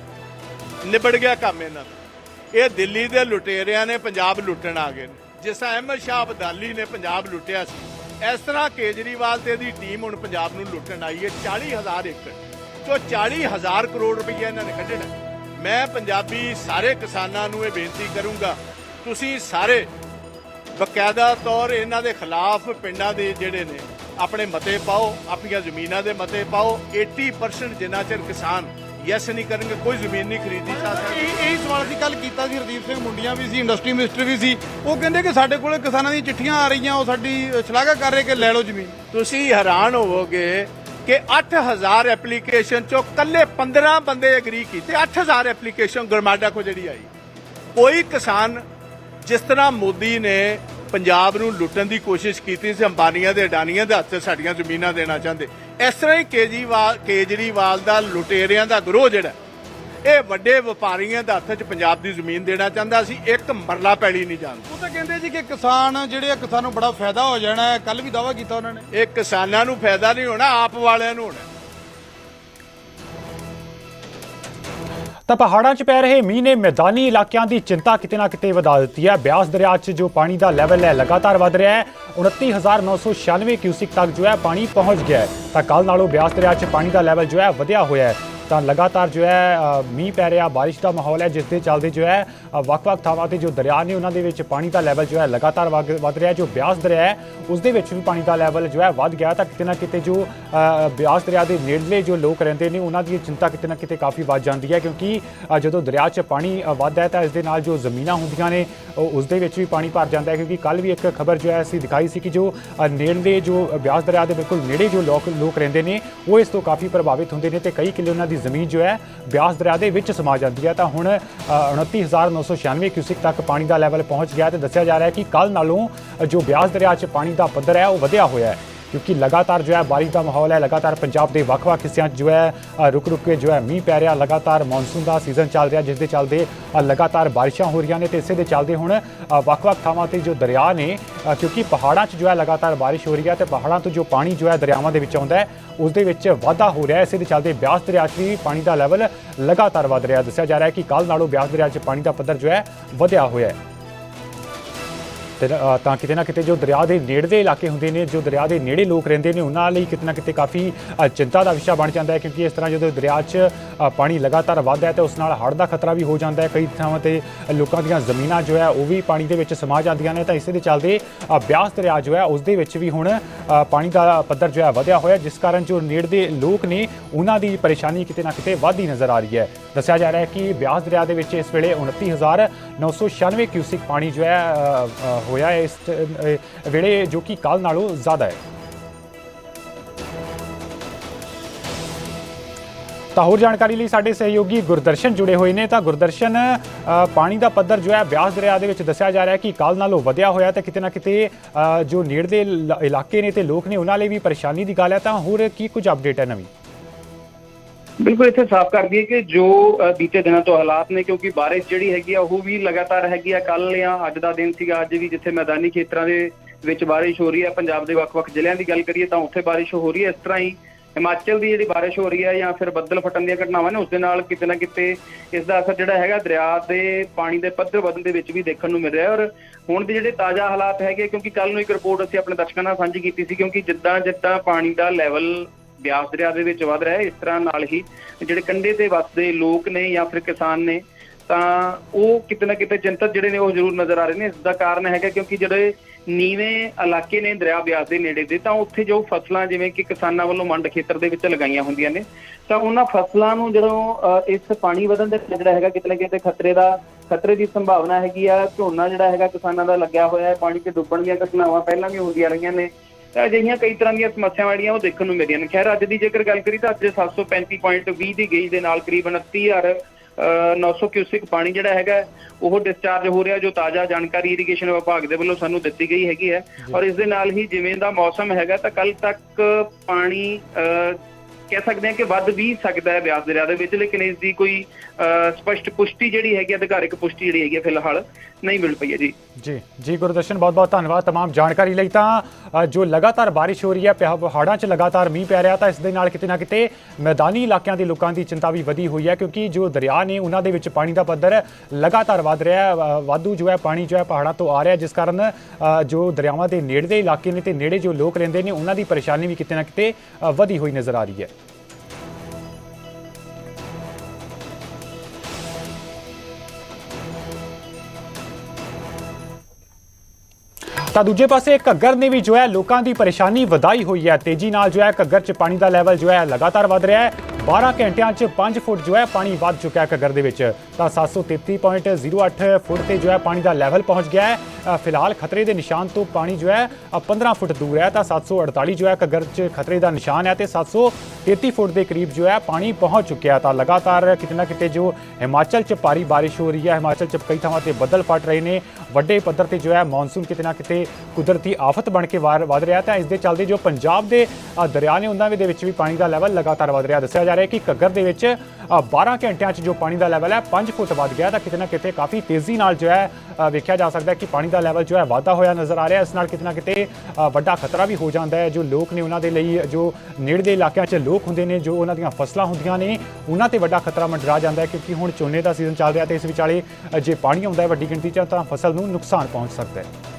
ਨਿਬੜ ਗਿਆ ਕੰਮ ਇਹਨਾਂ ਦਾ। ਇਹ ਦਿੱਲੀ ਦੇ ਲੁਟੇਰਿਆਂ ਨੇ ਪੰਜਾਬ ਲੁੱਟਣ ਆ ਗਏ ਨੇ। ਜਿਸ ਤਰ੍ਹਾਂ ਅਹਿਮਦ ਸ਼ਾਹ ਅਬਦਾਲੀ ਨੇ ਪੰਜਾਬ ਲੁੱਟਿਆ ਸੀ, ਇਸ ਤਰ੍ਹਾਂ ਕੇਜਰੀਵਾਲ ਤੇ ਇਹਦੀ ਟੀਮ ਹੁਣ ਪੰਜਾਬ ਨੂੰ ਲੁੱਟਣ ਆਈ ਹੈ 40000 ਏਕੜ। ਚੋ 40000 ਕਰੋੜ ਰੁਪਈਆ ਇਹਨਾਂ ਨੇ ਕੱਢਣਾ ਮੈਂ ਪੰਜਾਬੀ ਸਾਰੇ ਕਿਸਾਨਾਂ ਨੂੰ ਇਹ ਬੇਨਤੀ ਕਰੂੰਗਾ, ਤੁਸੀਂ ਸਾਰੇ ਬਕਾਇਦਾ ਤੌਰ ਇਹਨਾਂ ਦੇ ਖਿਲਾਫ ਪਿੰਡਾਂ ਦੇ ਜਿਹੜੇ ਨੇ, ਆਪਣੇ ਮਤੇ ਪਾਓ, ਆਪਣੀਆਂ ਜ਼ਮੀਨਾਂ ਦੇ ਮਤੇ ਪਾਓ 80% ਜਿੰਨਾ ਚਿਰ ਕਿਸਾਨ ਯੈਸ ਨਹੀਂ ਕਰਨਗੇ ਕੋਈ ਜ਼ਮੀਨ ਨਹੀਂ ਖਰੀਦੀ ਜਾ ਸਕਦੀ ਇਹ ਇਹ ਸਵਾਲ ਅਸੀਂ ਕੱਲ ਕੀਤਾ ਸੀ ਹਰਦੀਪ ਸਿੰਘ ਮੁੰਡੀਆਂ ਵੀ ਸੀ ਇੰਡਸਟਰੀ ਮਿਨਿਸਟਰ ਵੀ ਸੀ। ਉਹ ਕਹਿੰਦੇ ਕਿ ਸਾਡੇ ਕੋਲੇ ਕਿਸਾਨਾਂ ਦੀਆਂ ਚਿੱਠੀਆਂ ਆ ਰਹੀਆਂ ਉਹ ਸਾਡੀ ਸ਼ਲਾਘਾ ਕਰ ਰਹੇ ਕਿ ਲੈ ਲਓ ਜ਼ਮੀਨ। ਤੁਸੀਂ ਹੈਰਾਨ ਹੋਵੋਗੇ ਕਿ 8000 ਐਪਲੀਕੇਸ਼ਨ ਚੋਂ ਕੱਲੇ 15 ਬੰਦੇ ਐਗਰੀ ਕੀਤੇ 8000 ਐਪਲੀਕੇਸ਼ਨ ਗਰਮਾਡਾ ਕੋ ਜਿਹੜੀ ਆਈ। ਕੋਈ ਕਿਸਾਨ ਜਿਸ ਤਰ੍ਹਾਂ ਮੋਦੀ ਨੇ ਪੰਜਾਬ ਨੂੰ ਲੁੱਟਣ ਦੀ ਕੋਸ਼ਿਸ਼ ਕੀਤੀ ਸੀ ਅੰਬਾਨੀਆਂ ਦੇ ਅਡਾਨੀਆਂ ਦੇ ਹੱਥ ਸਾਡੀਆਂ ਜ਼ਮੀਨਾਂ ਦੇਣਾ ਚਾਹੁੰਦੇ। ਇਸ ਤਰ੍ਹਾਂ ਹੀ ਕੇਜਰੀਵਾਲ ਕੇਜਰੀਵਾਲ ਦਾ ਲੁਟੇਰਿਆਂ ਦਾ ਗਰੋਹ ਜਿਹੜਾ ਇਹ ਵੱਡੇ ਵਪਾਰੀਆਂ ਦੇ ਹੱਥ 'ਚ ਪੰਜਾਬ ਦੀ ਜ਼ਮੀਨ ਦੇਣਾ ਚਾਹੁੰਦਾ ਸੀ ਇੱਕ ਮਰਲਾ ਪੈਲੀ ਨਹੀਂ ਜਾਣਦਾ। ਉਹ ਤਾਂ ਕਹਿੰਦੇ ਜੀ ਕਿ ਕਿਸਾਨ ਜਿਹੜੇ ਆ ਕਿਸਾਨ ਨੂੰ ਬੜਾ ਫਾਇਦਾ ਹੋ ਜਾਣਾ ਕੱਲ ਵੀ ਦਾਵਾ ਕੀਤਾ ਉਹਨਾਂ ਨੇ। ਇਹ ਕਿਸਾਨਾਂ ਨੂੰ ਫਾਇਦਾ ਨਹੀਂ ਹੋਣਾ ਆਪ ਵਾਲਿਆਂ ਨੂੰ ਹੋਣਾ। ਤਾਂ ਪਹਾੜਾਂ 'ਚ ਪੈ ਰਹੇ ਮੀਂਹ ਨੇ ਮੈਦਾਨੀ ਇਲਾਕਿਆਂ ਦੀ ਚਿੰਤਾ ਕਿਤੇ ਨਾ ਕਿਤੇ ਵਧਾ ਦਿੱਤੀ ਹੈ। ਬਿਆਸ ਦਰਿਆ 'ਚ ਜੋ ਪਾਣੀ ਦਾ ਲੈਵਲ ਹੈ, ਲਗਾਤਾਰ ਵਧ ਰਿਹਾ ਹੈ। 29996 ਕਿਊਸਿਕ ਤੱਕ ਜੋ ਹੈ ਪਾਣੀ ਪਹੁੰਚ ਗਿਆ ਹੈ। ਤਾਂ ਕੱਲ ਨਾਲੋਂ ਬਿਆਸ ਦਰਿਆ 'ਚ ਪਾਣੀ ਦਾ ਲੈਵਲ ਜੋ ਹੈ, ਵਧਿਆ ਹੋਇਆ ਹੈ। ਤਾਂ ਲਗਾਤਾਰ ਜੋ ਹੈ ਮੀਂਹ ਪੈ ਰਿਹਾ, ਬਾਰਿਸ਼ ਦਾ ਮਾਹੌਲ ਹੈ, ਜਿਸ ਦੇ ਚੱਲਦੇ ਜੋ ਹੈ ਵੱਖ-ਵੱਖ ਥਾਵਾਂ ਤੇ ਜੋ ਦਰਿਆ ਨੇ ਉਹਨਾਂ ਦੇ ਵਿੱਚ ਪਾਣੀ ਦਾ ਲੈਵਲ ਜੋ ਹੈ ਲਗਾਤਾਰ ਵੱਧ ਰਿਹਾ ਜੋ ਬਿਆਸ ਦਰਿਆ ਹੈ, ਉਸ ਦੇ ਵਿੱਚ ਵੀ ਪਾਣੀ ਦਾ ਲੈਵਲ ਜੋ ਹੈ ਵੱਧ ਗਿਆ ਤਾਂ ਕਿਤੇ ਨਾ ਕਿਤੇ ਜੋ ਬਿਆਸ ਦਰਿਆ ਦੇ ਨੇੜਲੇ ਜੋ ਲੋਕ ਰਹਿੰਦੇ ਨੇ, ਉਹਨਾਂ ਦੀ ਚਿੰਤਾ ਕਿਤੇ ਨਾ ਕਿਤੇ ਕਾਫੀ ਵੱਧ ਜਾਂਦੀ ਹੈ ਕਿਉਂਕਿ ਜਦੋਂ ਦਰਿਆ 'ਚ ਪਾਣੀ ਵੱਧਦਾ ਹੈ ਤਾਂ ਇਸ ਦੇ ਨਾਲ ਜੋ ਜ਼ਮੀਨਾਂ ਹੁੰਦੀਆਂ ਨੇ ਉਸ ਦੇ ਵਿੱਚ ਵੀ ਪਾਣੀ ਭਰ ਜਾਂਦਾ ਹੈ ਕਿਉਂਕਿ ਕੱਲ ਵੀ ਇੱਕ ਖਬਰ ਜੋ ਹੈ ਅਸੀਂ ਦਿਖਾਈ ਸੀ ਕਿ ਜੋ ਨੇੜਲੇ ਜੋ ਬਿਆਸ ਦਰਿਆ ਦੇ ਬਿਲਕੁਲ ਨੇੜੇ ਜੋ ਲੋਕ ਲੋਕ ਰਹਿੰਦੇ ਨੇ, ਉਹ ਇਸ ਤੋਂ ਕਾਫੀ ਪ੍ਰਭਾਵਿਤ ਹੁੰਦੇ ਨੇ ਤੇ ਕਈ ਕਿੱਲੇ ਉਹਨਾਂ ਦੀ ਜ਼ਮੀਨ ਜੋ ਹੈ ਬਿਆਸ ਦਰਿਆ ਦੇ ਵਿੱਚ ਸਮਾ ਜਾਂਦੀ ਹੈ ਤਾਂ ਹੁਣ 29900 996 ਕਿਊਸਿਕ ਤੱਕ ਪਾਣੀ ਦਾ ਲੈਵਲ ਪਹੁੰਚ ਗਿਆ ਤੇ ਦੱਸਿਆ ਜਾ ਰਿਹਾ ਹੈ ਕਿ ਕੱਲ ਨਾਲੋਂ ਜੋ ਬਿਆਸ ਦਰਿਆ 'ਚ ਪਾਣੀ ਦਾ ਪੱਧਰ ਹੈ, ਉਹ ਵਧਿਆ ਹੋਇਆ ਹੈ। ਕਿਉਂਕਿ ਲਗਾਤਾਰ ਜੋ ਹੈ ਬਾਰਿਸ਼ ਦਾ ਮਾਹੌਲ ਹੈ, ਲਗਾਤਾਰ ਪੰਜਾਬ ਦੇ ਵੱਖ-ਵੱਖ ਹਿੱਸਿਆਂ 'ਚ ਜੋ ਹੈ ਰੁਕ-ਰੁਕ ਕੇ ਜੋ ਹੈ ਮੀਂਹ ਪੈ ਰਿਹਾ, ਲਗਾਤਾਰ ਮੌਨਸੂਨ ਦਾ ਸੀਜ਼ਨ ਚੱਲ ਰਿਹਾ, ਜਿਸ ਦੇ ਚੱਲਦੇ ਲਗਾਤਾਰ ਬਾਰਿਸ਼ਾਂ ਹੋ ਰਹੀਆਂ ਨੇ ਤੇ ਇਸੇ ਦੇ ਚੱਲਦੇ ਹੁਣ ਵੱਖ-ਵੱਖ ਥਾਵਾਂ ਤੇ ਜੋ ਦਰਿਆ ਨੇ ਕਿਉਂਕਿ ਪਹਾੜਾਂ 'ਚ ਜੋ ਹੈ ਲਗਾਤਾਰ ਬਾਰਿਸ਼ ਹੋ ਰਹੀ ਹੈ ਤੇ ਪਹਾੜਾਂ ਤੋਂ ਜੋ ਪਾਣੀ ਜੋ ਹੈ ਦਰਿਆਵਾਂ ਦੇ ਵਿੱਚ ਆਉਂਦਾ ਹੈ, ਉਸ ਦੇ ਵਿੱਚ ਵਾਧਾ ਹੋ ਰਿਹਾ ਹੈ। ਇਸੇ ਦੇ ਚੱਲਦੇ ਬਿਆਸ ਦਰਿਆ 'ਚ ਵੀ ਪਾਣੀ ਦਾ ਲੈਵਲ ਲਗਾਤਾਰ ਵਧ ਰਿਹਾ ਦੱਸਿਆ ਜਾ ਰਿਹਾ ਹੈ ਕਿ ਕੱਲ ਨਾਲੋਂ ਬਿਆਸ ਦਰਿਆ 'ਚ ਪਾਣੀ ਦਾ ਪੱਧਰ ਜੋ ਹੈ ਵਧਿਆ ਹੋਇਆ ਹੈ। ਤੇ ਤਾਂ ਕਿਤੇ ਨਾ ਕਿਤੇ ਜੋ ਦਰਿਆ ਦੇ ਨੇੜਲੇ ਇਲਾਕੇ ਹੁੰਦੇ ਨੇ, ਜੋ ਦਰਿਆ ਦੇ ਨੇੜੇ ਲੋਕ ਰਹਿੰਦੇ ਨੇ, ਉਹਨਾਂ ਲਈ ਕਿਤੇ ਨਾ ਕਿਤੇ ਕਾਫੀ ਚਿੰਤਾ ਦਾ ਵਿਸ਼ਾ ਬਣ ਜਾਂਦਾ ਹੈ, ਕਿਉਂਕਿ ਇਸ ਤਰ੍ਹਾਂ ਜਦੋਂ ਦਰਿਆ 'ਚ ਪਾਣੀ ਲਗਾਤਾਰ ਵੱਧਦਾ ਹੈ ਤੇ ਉਸ ਨਾਲ ਹੜ੍ਹ ਦਾ ਖਤਰਾ ਵੀ ਹੋ ਜਾਂਦਾ ਹੈ, ਕਈ ਥਾਵਾਂ ਤੇ ਲੋਕਾਂ ਦੀਆਂ ਜ਼ਮੀਨਾਂ ਜੋ ਹੈ, ਉਹ ਵੀ ਪਾਣੀ ਦੇ ਵਿੱਚ ਸਮਾ ਜਾਂਦੀਆਂ ਨੇ, ਤਾਂ ਇਸੇ ਦੇ ਚੱਲਦੇ ਬਿਆਸ ਦਰਿਆ ਜੋ ਹੈ, ਉਸ ਦੇ ਵਿੱਚ ਵੀ ਹੁਣ ਪਾਣੀ ਦਾ ਪੱਧਰ ਜੋ ਹੈ, ਵਧਿਆ ਹੋਇਆ ਜਿਸ ਕਾਰਨ ਜੋ ਨੇੜਦੇ ਲੋਕ ਨੇ, ਉਹਨਾਂ ਦੀ ਪਰੇਸ਼ਾਨੀ ਕਿਤੇ ਨਾ ਕਿਤੇ ਵੱਧਦੀ ਨਜ਼ਰ ਆ ਰਹੀ ਹੈ। ਦੱਸਿਆ ਜਾ ਰਿਹਾ ਹੈ ਕਿ ਬਿਆਸ ਦਰਿਆ ਦੇ ਵਿੱਚ ਇਸ ਵੇਲੇ 29996 ਕਿਊਸਿਕ ਪਾਣੀ ਜੋ ਹੈ ਹੋਇਆ ਹੈ। ਇਸ ਵੇਲੇ ਜੋ ਕਿ ਕੱਲ ਨਾਲੋਂ ਜ਼ਿਆਦਾ ਹੈ। ਤਾਂ ਹੋਰ ਜਾਣਕਾਰੀ ਲਈ ਸਾਡੇ ਸਹਿਯੋਗੀ ਗੁਰਦਰਸ਼ਨ ਜੁੜੇ ਹੋਏ ਨੇ। ਤਾਂ ਗੁਰਦਰਸ਼ਨ ਪਾਣੀ ਦਾ ਪੱਧਰ ਜੋ ਹੈ, ਬਿਆਸ ਦਰਿਆ ਦੇ ਵਿੱਚ ਦੱਸਿਆ ਜਾ ਰਿਹਾ ਹੈ ਕਿ ਕੱਲ ਨਾਲੋਂ ਵਧਿਆ ਹੋਇਆ ਤੇ ਕਿਤੇ ਨਾ ਕਿਤੇ ਜੋ ਨੇੜਲੇ ਇਲਾਕੇ ਨੇ ਤੇ ਲੋਕ ਨੇ, ਉਹਨਾਂ ਲਈ ਵੀ ਪਰੇਸ਼ਾਨੀ ਦੀ ਗੱਲ ਹੈ। ਤਾਂ ਹੋਰ ਕੀ ਕੁਝ ਅਪਡੇਟ ਹੈ ਨਵੀਂ? ਬਿਲਕੁਲ ਇੱਥੇ ਸਾਫ਼ ਕਰ ਦਈਏ ਕਿ ਜੋ ਬੀਤੇ ਦਿਨਾਂ ਤੋਂ ਹਾਲਾਤ ਨੇ, ਕਿਉਂਕਿ ਬਾਰਿਸ਼ ਜਿਹੜੀ ਹੈਗੀ ਆ, ਉਹ ਵੀ ਲਗਾਤਾਰ ਹੈਗੀ ਆ। ਕੱਲ ਜਾਂ ਅੱਜ ਦਾ ਦਿਨ ਸੀਗਾ, ਅੱਜ ਵੀ ਜਿੱਥੇ ਮੈਦਾਨੀ ਖੇਤਰਾਂ ਦੇ ਵਿੱਚ ਬਾਰਿਸ਼ ਹੋ ਰਹੀ ਹੈ ਪੰਜਾਬ ਦੇ ਵੱਖ-ਵੱਖ ਜ਼ਿਲ੍ਹਿਆਂ ਦੀ ਗੱਲ ਕਰੀਏ ਤਾਂ ਉੱਥੇ ਬਾਰਿਸ਼ ਹੋ ਰਹੀ ਹੈ ਇਸ ਤਰ੍ਹਾਂ ਹੀ ਹਿਮਾਚਲ ਦੀ ਜਿਹੜੀ ਬਾਰਿਸ਼ ਹੋ ਰਹੀ ਹੈ ਜਾਂ ਫਿਰ ਬੱਦਲ ਫਟਣ ਦੀਆਂ ਘਟਨਾਵਾਂ ਨੇ, ਉਸ ਦੇ ਨਾਲ ਕਿਤੇ ਨਾ ਕਿਤੇ ਇਸ ਦਾ ਅਸਰ ਜਿਹੜਾ ਹੈਗਾ, ਦਰਿਆ ਦੇ ਪਾਣੀ ਦੇ ਪੱਧਰ ਵਧਣ ਦੇ ਵਿੱਚ ਵੀ ਦੇਖਣ ਨੂੰ ਮਿਲ ਰਿਹਾ। ਔਰ ਹੁਣ ਦੇ ਜਿਹੜੇ ਤਾਜ਼ਾ ਹਾਲਾਤ ਹੈਗੇ, ਕਿਉਂਕਿ ਕੱਲ ਨੂੰ ਇੱਕ ਰਿਪੋਰਟ ਅਸੀਂ ਆਪਣੇ ਦਰਸ਼ਕਾਂ ਨਾਲ ਸਾਂਝੀ ਕੀਤੀ ਸੀ, ਕਿਉਂਕਿ ਜਿੱਦਾਂ ਜਿੱਦਾਂ ਪਾਣੀ ਦਾ ਲੈਵਲ ਬਿਆਸ ਦਰਿਆ ਦੇ ਵਿੱਚ ਵਧ ਰਿਹਾ ਹੈ। ਇਸ ਤਰ੍ਹਾਂ ਨਾਲ ਹੀ ਜਿਹੜੇ ਕੰਢੇ ਤੇ ਵਸਦੇ ਲੋਕ ਨੇ ਜਾਂ ਫਿਰ ਕਿਸਾਨ ਨੇ ਤਾਂ ਉਹ ਕਿਤੇ ਨਾ ਕਿਤੇ ਚਿੰਤਤ ਜਿਹੜੇ ਨੇ ਉਹ ਜ਼ਰੂਰ ਨਜ਼ਰ ਆ ਰਹੇ ਨੇ। ਇਸ ਦਾ ਕਾਰਨ ਹੈਗਾ ਕਿਉਂਕਿ ਜਿਹੜੇ ਨੀਵੇਂ ਇਲਾਕੇ ਨੇ ਦਰਿਆ ਬਿਆਸ ਦੇ ਨੇੜੇ ਦੇ ਤਾਂ ਉੱਥੇ ਜੋ ਫਸਲਾਂ ਜਿਵੇਂ ਕਿ ਕਿਸਾਨਾਂ ਵੱਲੋਂ ਮੰਡ ਖੇਤਰ ਦੇ ਵਿੱਚ ਲਗਾਈਆਂ ਹੁੰਦੀਆਂ ਨੇ ਤਾਂ ਉਹਨਾਂ ਫਸਲਾਂ ਨੂੰ ਜਦੋਂ ਅ, ਇਸ ਪਾਣੀ ਵਧਣ ਦੇ ਜਿਹੜਾ ਹੈਗਾ ਕਿਤੇ ਨਾ ਕਿਤੇ ਖਤਰੇ ਦਾ ਖਤਰੇ ਦੀ ਸੰਭਾਵਨਾ ਹੈਗੀ ਆ। ਝੋਨਾ ਜਿਹੜਾ ਹੈਗਾ ਕਿਸਾਨਾਂ ਦਾ ਲੱਗਿਆ ਹੋਇਆ ਹੈ। ਪਾਣੀ 'ਚ ਡੁੱਬਣ ਦੀਆਂ ਘਟਨਾਵਾਂ ਪਹਿਲਾਂ ਵੀ ਹੁੰਦੀਆਂ ਰਹੀਆਂ ਨੇ। ਤਾਂ ਅਜਿਹੀਆਂ ਕਈ ਤਰ੍ਹਾਂ ਦੀਆਂ ਸਮੱਸਿਆਵਾਂ ਜਿਹੜੀਆਂ ਉਹ ਦੇਖਣ ਨੂੰ ਮਿਲੀਆਂ ਨੇ। ਖੈਰ ਅੱਜ ਦੀ ਜੇਕਰ ਗੱਲ ਕਰੀ ਤਾਂ ਅੱਜ 735.20 ਦੀ ਗੇਜ ਦੇ ਨਾਲ ਕਰੀਬ 29000 ਅਹ 900 ਕਿਊਸਿਕ ਪਾਣੀ ਜਿਹੜਾ ਹੈਗਾ ਉਹ ਡਿਸਚਾਰਜ ਹੋ ਰਿਹਾ ਜੋ ਤਾਜ਼ਾ ਜਾਣਕਾਰੀ ਇਰੀਗੇਸ਼ਨ ਵਿਭਾਗ ਦੇ ਵੱਲੋਂ ਸਾਨੂੰ ਦਿੱਤੀ ਗਈ ਹੈਗੀ ਹੈ। ਔਰ ਇਸ ਦੇ ਨਾਲ ਹੀ ਜਿਵੇਂ ਦਾ ਮੌਸਮ ਹੈਗਾ ਤਾਂ ਕੱਲ ਤੱਕ ਪਾਣੀ ਕਹਿ ਸਕਦੇ ਹਾਂ ਕਿ ਵੱਧ ਵੀ ਸਕਦਾ ਹੈ ਬਿਆਸ ਦਰਿਆ ਦੇ ਵਿੱਚ ਲੇਕਿਨ ਇਸ ਦੀ ਕੋਈ ਸਪਸ਼ਟ ਪੁਸ਼ਟੀ ਜਿਹੜੀ ਹੈਗੀ ਹੈ, ਅਧਿਕਾਰਿਕ ਪੁਸ਼ਟੀ ਜਿਹੜੀ ਹੈਗੀ ਹੈ, ਫਿਲਹਾਲ ਨਹੀਂ ਮਿਲ ਪਈ ਹੈ ਜੀ ਜੀ ਜੀ ਗੁਰਦਰਸ਼ਨ ਬਹੁਤ ਬਹੁਤ ਧੰਨਵਾਦ तमाम ਜਾਣਕਾਰੀ ਲਈ ਤਾਂ ਅ, ਜੋ ਲਗਾਤਾਰ ਬਾਰਿਸ਼ ਹੋ ਰਹੀ ਹੈ ਪਿਆ- ਪਹਾੜਾਂ 'ਚ ਲਗਾਤਾਰ ਮੀਂਹ ਪੈ ਰਿਹਾ ਤਾਂ ਇਸ ਦੇ ਨਾਲ ਕਿਤੇ ਨਾ ਕਿਤੇ ਮੈਦਾਨੀ ਇਲਾਕਿਆਂ ਦੇ ਲੋਕਾਂ ਦੀ ਚਿੰਤਾ ਵੀ ਵਧੀ ਹੋਈ ਹੈ ਕਿਉਂਕਿ ਜੋ ਦਰਿਆ ਨੇ ਉਹਨਾਂ ਦੇ ਵਿੱਚ ਪਾਣੀ ਦਾ ਪੱਧਰ ਲਗਾਤਾਰ ਵਧ ਰਿਹਾ ਹੈ ਅ, ਵਾਧੂ ਜੋ ਹੈ ਪਾਣੀ ਜੋ ਹੈ ਪਹਾੜਾਂ ਤੋਂ ਆ ਰਿਹਾ ਜਿਸ ਕਾਰਨ ਅ, ਜੋ ਦਰਿਆਵਾਂ ਦੇ ਨੇੜੇ ਦੇ ਇਲਾਕੇ ਨੇ ਤੇ ਨੇੜੇ ਜੋ ਲੋਕ ਰਹਿੰਦੇ ਨੇ ਉਹਨਾਂ ਦੀ ਪਰੇਸ਼ਾਨੀ ਵੀ ਕਿਤੇ ਨਾ ਕਿਤੇ ਅ, ਵਧੀ ਹੋਈ ਨਜ਼ਰ ਆ ਰਹੀ ਹੈ ਤਾਂ ਦੂਜੇ ਪਾਸੇ ਘੱਗਰ ਨੇ ਵੀ ਜੋ ਹੈ ਲੋਕਾਂ ਦੀ ਪਰੇਸ਼ਾਨੀ ਵਧਾਈ ਹੋਈ ਹੈ। ਤੇਜ਼ੀ ਨਾਲ ਜੋ ਹੈ ਘੱਗਰ 'ਚ ਪਾਣੀ ਦਾ ਲੈਵਲ ਜੋ ਹੈ ਲਗਾਤਾਰ ਵਧ ਰਿਹਾ ਹੈ। 12 ਘੰਟਿਆਂ 'ਚ 5 ਫੁੱਟ ਜੋ ਹੈ ਪਾਣੀ ਵੱਧ ਚੁੱਕਾ ਹੈ ਘੱਗਰ ਦੇ ਵਿੱਚ। ਤਾਂ 733.08 ਫੁੱਟ ਤੇ ਜੋ ਹੈ ਪਾਣੀ ਦਾ ਲੈਵਲ ਪਹੁੰਚ ਗਿਆ ਹੈ। ਫਿਲਹਾਲ ਖਤਰੇ ਦੇ ਨਿਸ਼ਾਨ ਤੋਂ ਪਾਣੀ ਜੋ ਹੈ ਅ, 15 ਫੁੱਟ ਦੂਰ ਹੈ। ਤਾਂ 748 ਜੋ ਹੈ ਘੱਗਰ 'ਚ ਖਤਰੇ ਦਾ ਨਿਸ਼ਾਨ ਹੈ ਤੇ 733 ਫੁੱਟ ਦੇ ਕਰੀਬ ਜੋ ਹੈ ਪਾਣੀ ਪਹੁੰਚ ਚੁੱਕਿਆ ਤਾਂ ਲਗਾਤਾਰ ਕਿਤੇ ਨਾ ਕਿਤੇ ਜੋ ਹਿਮਾਚਲ 'ਚ ਭਾਰੀ ਬਾਰਿਸ਼ ਹੋ ਰਹੀ ਹੈ ਹਿਮਾਚਲ 'ਚ ਕਈ ਥਾਵਾਂ ਤੇ ਬੱਦਲ ਫਟ ਰਹੇ ਨੇ। ਵੱਡੇ ਪੱਧਰ ਤੇ ਜੋ ਹੈ ਮੌਨਸੂਨ ਕਿਤੇ ਨਾ ਕਿਤੇ ਕੁਦਰਤੀ ਆਫਤ ਬਣ ਕੇ ਵਾਰ ਵਧ ਰਿਹਾ ਤਾਂ ਇਸ ਦੇ ਚੱਲਦੇ ਜੋ ਪੰਜਾਬ ਦੇ ਦਰਿਆ ਨੇ ਉਹਨਾਂ ਦੇ ਵਿੱਚ ਵੀ ਪਾਣੀ ਦਾ ਲੈਵਲ ਲਗਾਤਾਰ ਵਧ ਰਿਹਾ ਦੱਸਿਆ ਜਾ ਰਿਹਾ ਕਿ ਘੱਗਰ ਦੇ ਵਿੱਚ ਅ, 12 ਘੰਟਿਆਂ 'ਚ ਜੋ ਪਾਣੀ ਦਾ ਲੈਵਲ ਹੈ 5 ਫੁੱਟ ਵੱਧ ਗਿਆ ਤਾਂ ਕਿਤੇ ਨਾ ਕਿਤੇ ਕਾਫੀ ਤੇਜ਼ੀ ਨਾਲ ਜੋ ਹੈ ਵੇਖਿਆ ਜਾ ਸਕਦਾ ਹੈ ਕਿ ਪਾਣੀ ਦਾ ਲੈਵਲ ਜੋ ਹੈ ਵਾਧਾ ਹੋਇਆ ਨਜ਼ਰ ਆ ਰਿਹਾ ਇਸ ਨਾਲ ਕਿਤੇ ਨਾ ਕਿਤੇ ਵੱਡਾ ਖਤਰਾ ਵੀ ਹੋ ਜਾਂਦਾ ਹੈ। ਜੋ ਲੋਕ ਨੇ ਉਹਨਾਂ ਦੇ ਲਈ ਜੋ ਨੇੜੇ ਦੇ ਇਲਾਕਿਆਂ 'ਚ ਲੋਕ ਹੁੰਦੇ ਨੇ ਜੋ ਉਹਨਾਂ ਦੀਆਂ ਫਸਲਾਂ ਹੁੰਦੀਆਂ ਨੇ ਉਹਨਾਂ ਤੇ ਵੱਡਾ ਖਤਰਾ ਮੰਡਰਾ ਜਾਂਦਾ ਹੈ ਕਿਉਂਕਿ ਹੁਣ ਝੋਨੇ ਦਾ ਸੀਜ਼ਨ ਚੱਲ ਰਿਹਾ ਤੇ ਇਸ ਵਿਚਾਲੇ ਜੇ ਪਾਣੀ ਆਉਂਦਾ ਹੈ ਵੱਡੀ ਗਿਣਤੀ 'ਚ ਤਾਂ ਫਸਲ ਨੂੰ ਨੁਕਸਾਨ ਪਹੁੰਚ ਸਕਦਾ ਹੈ।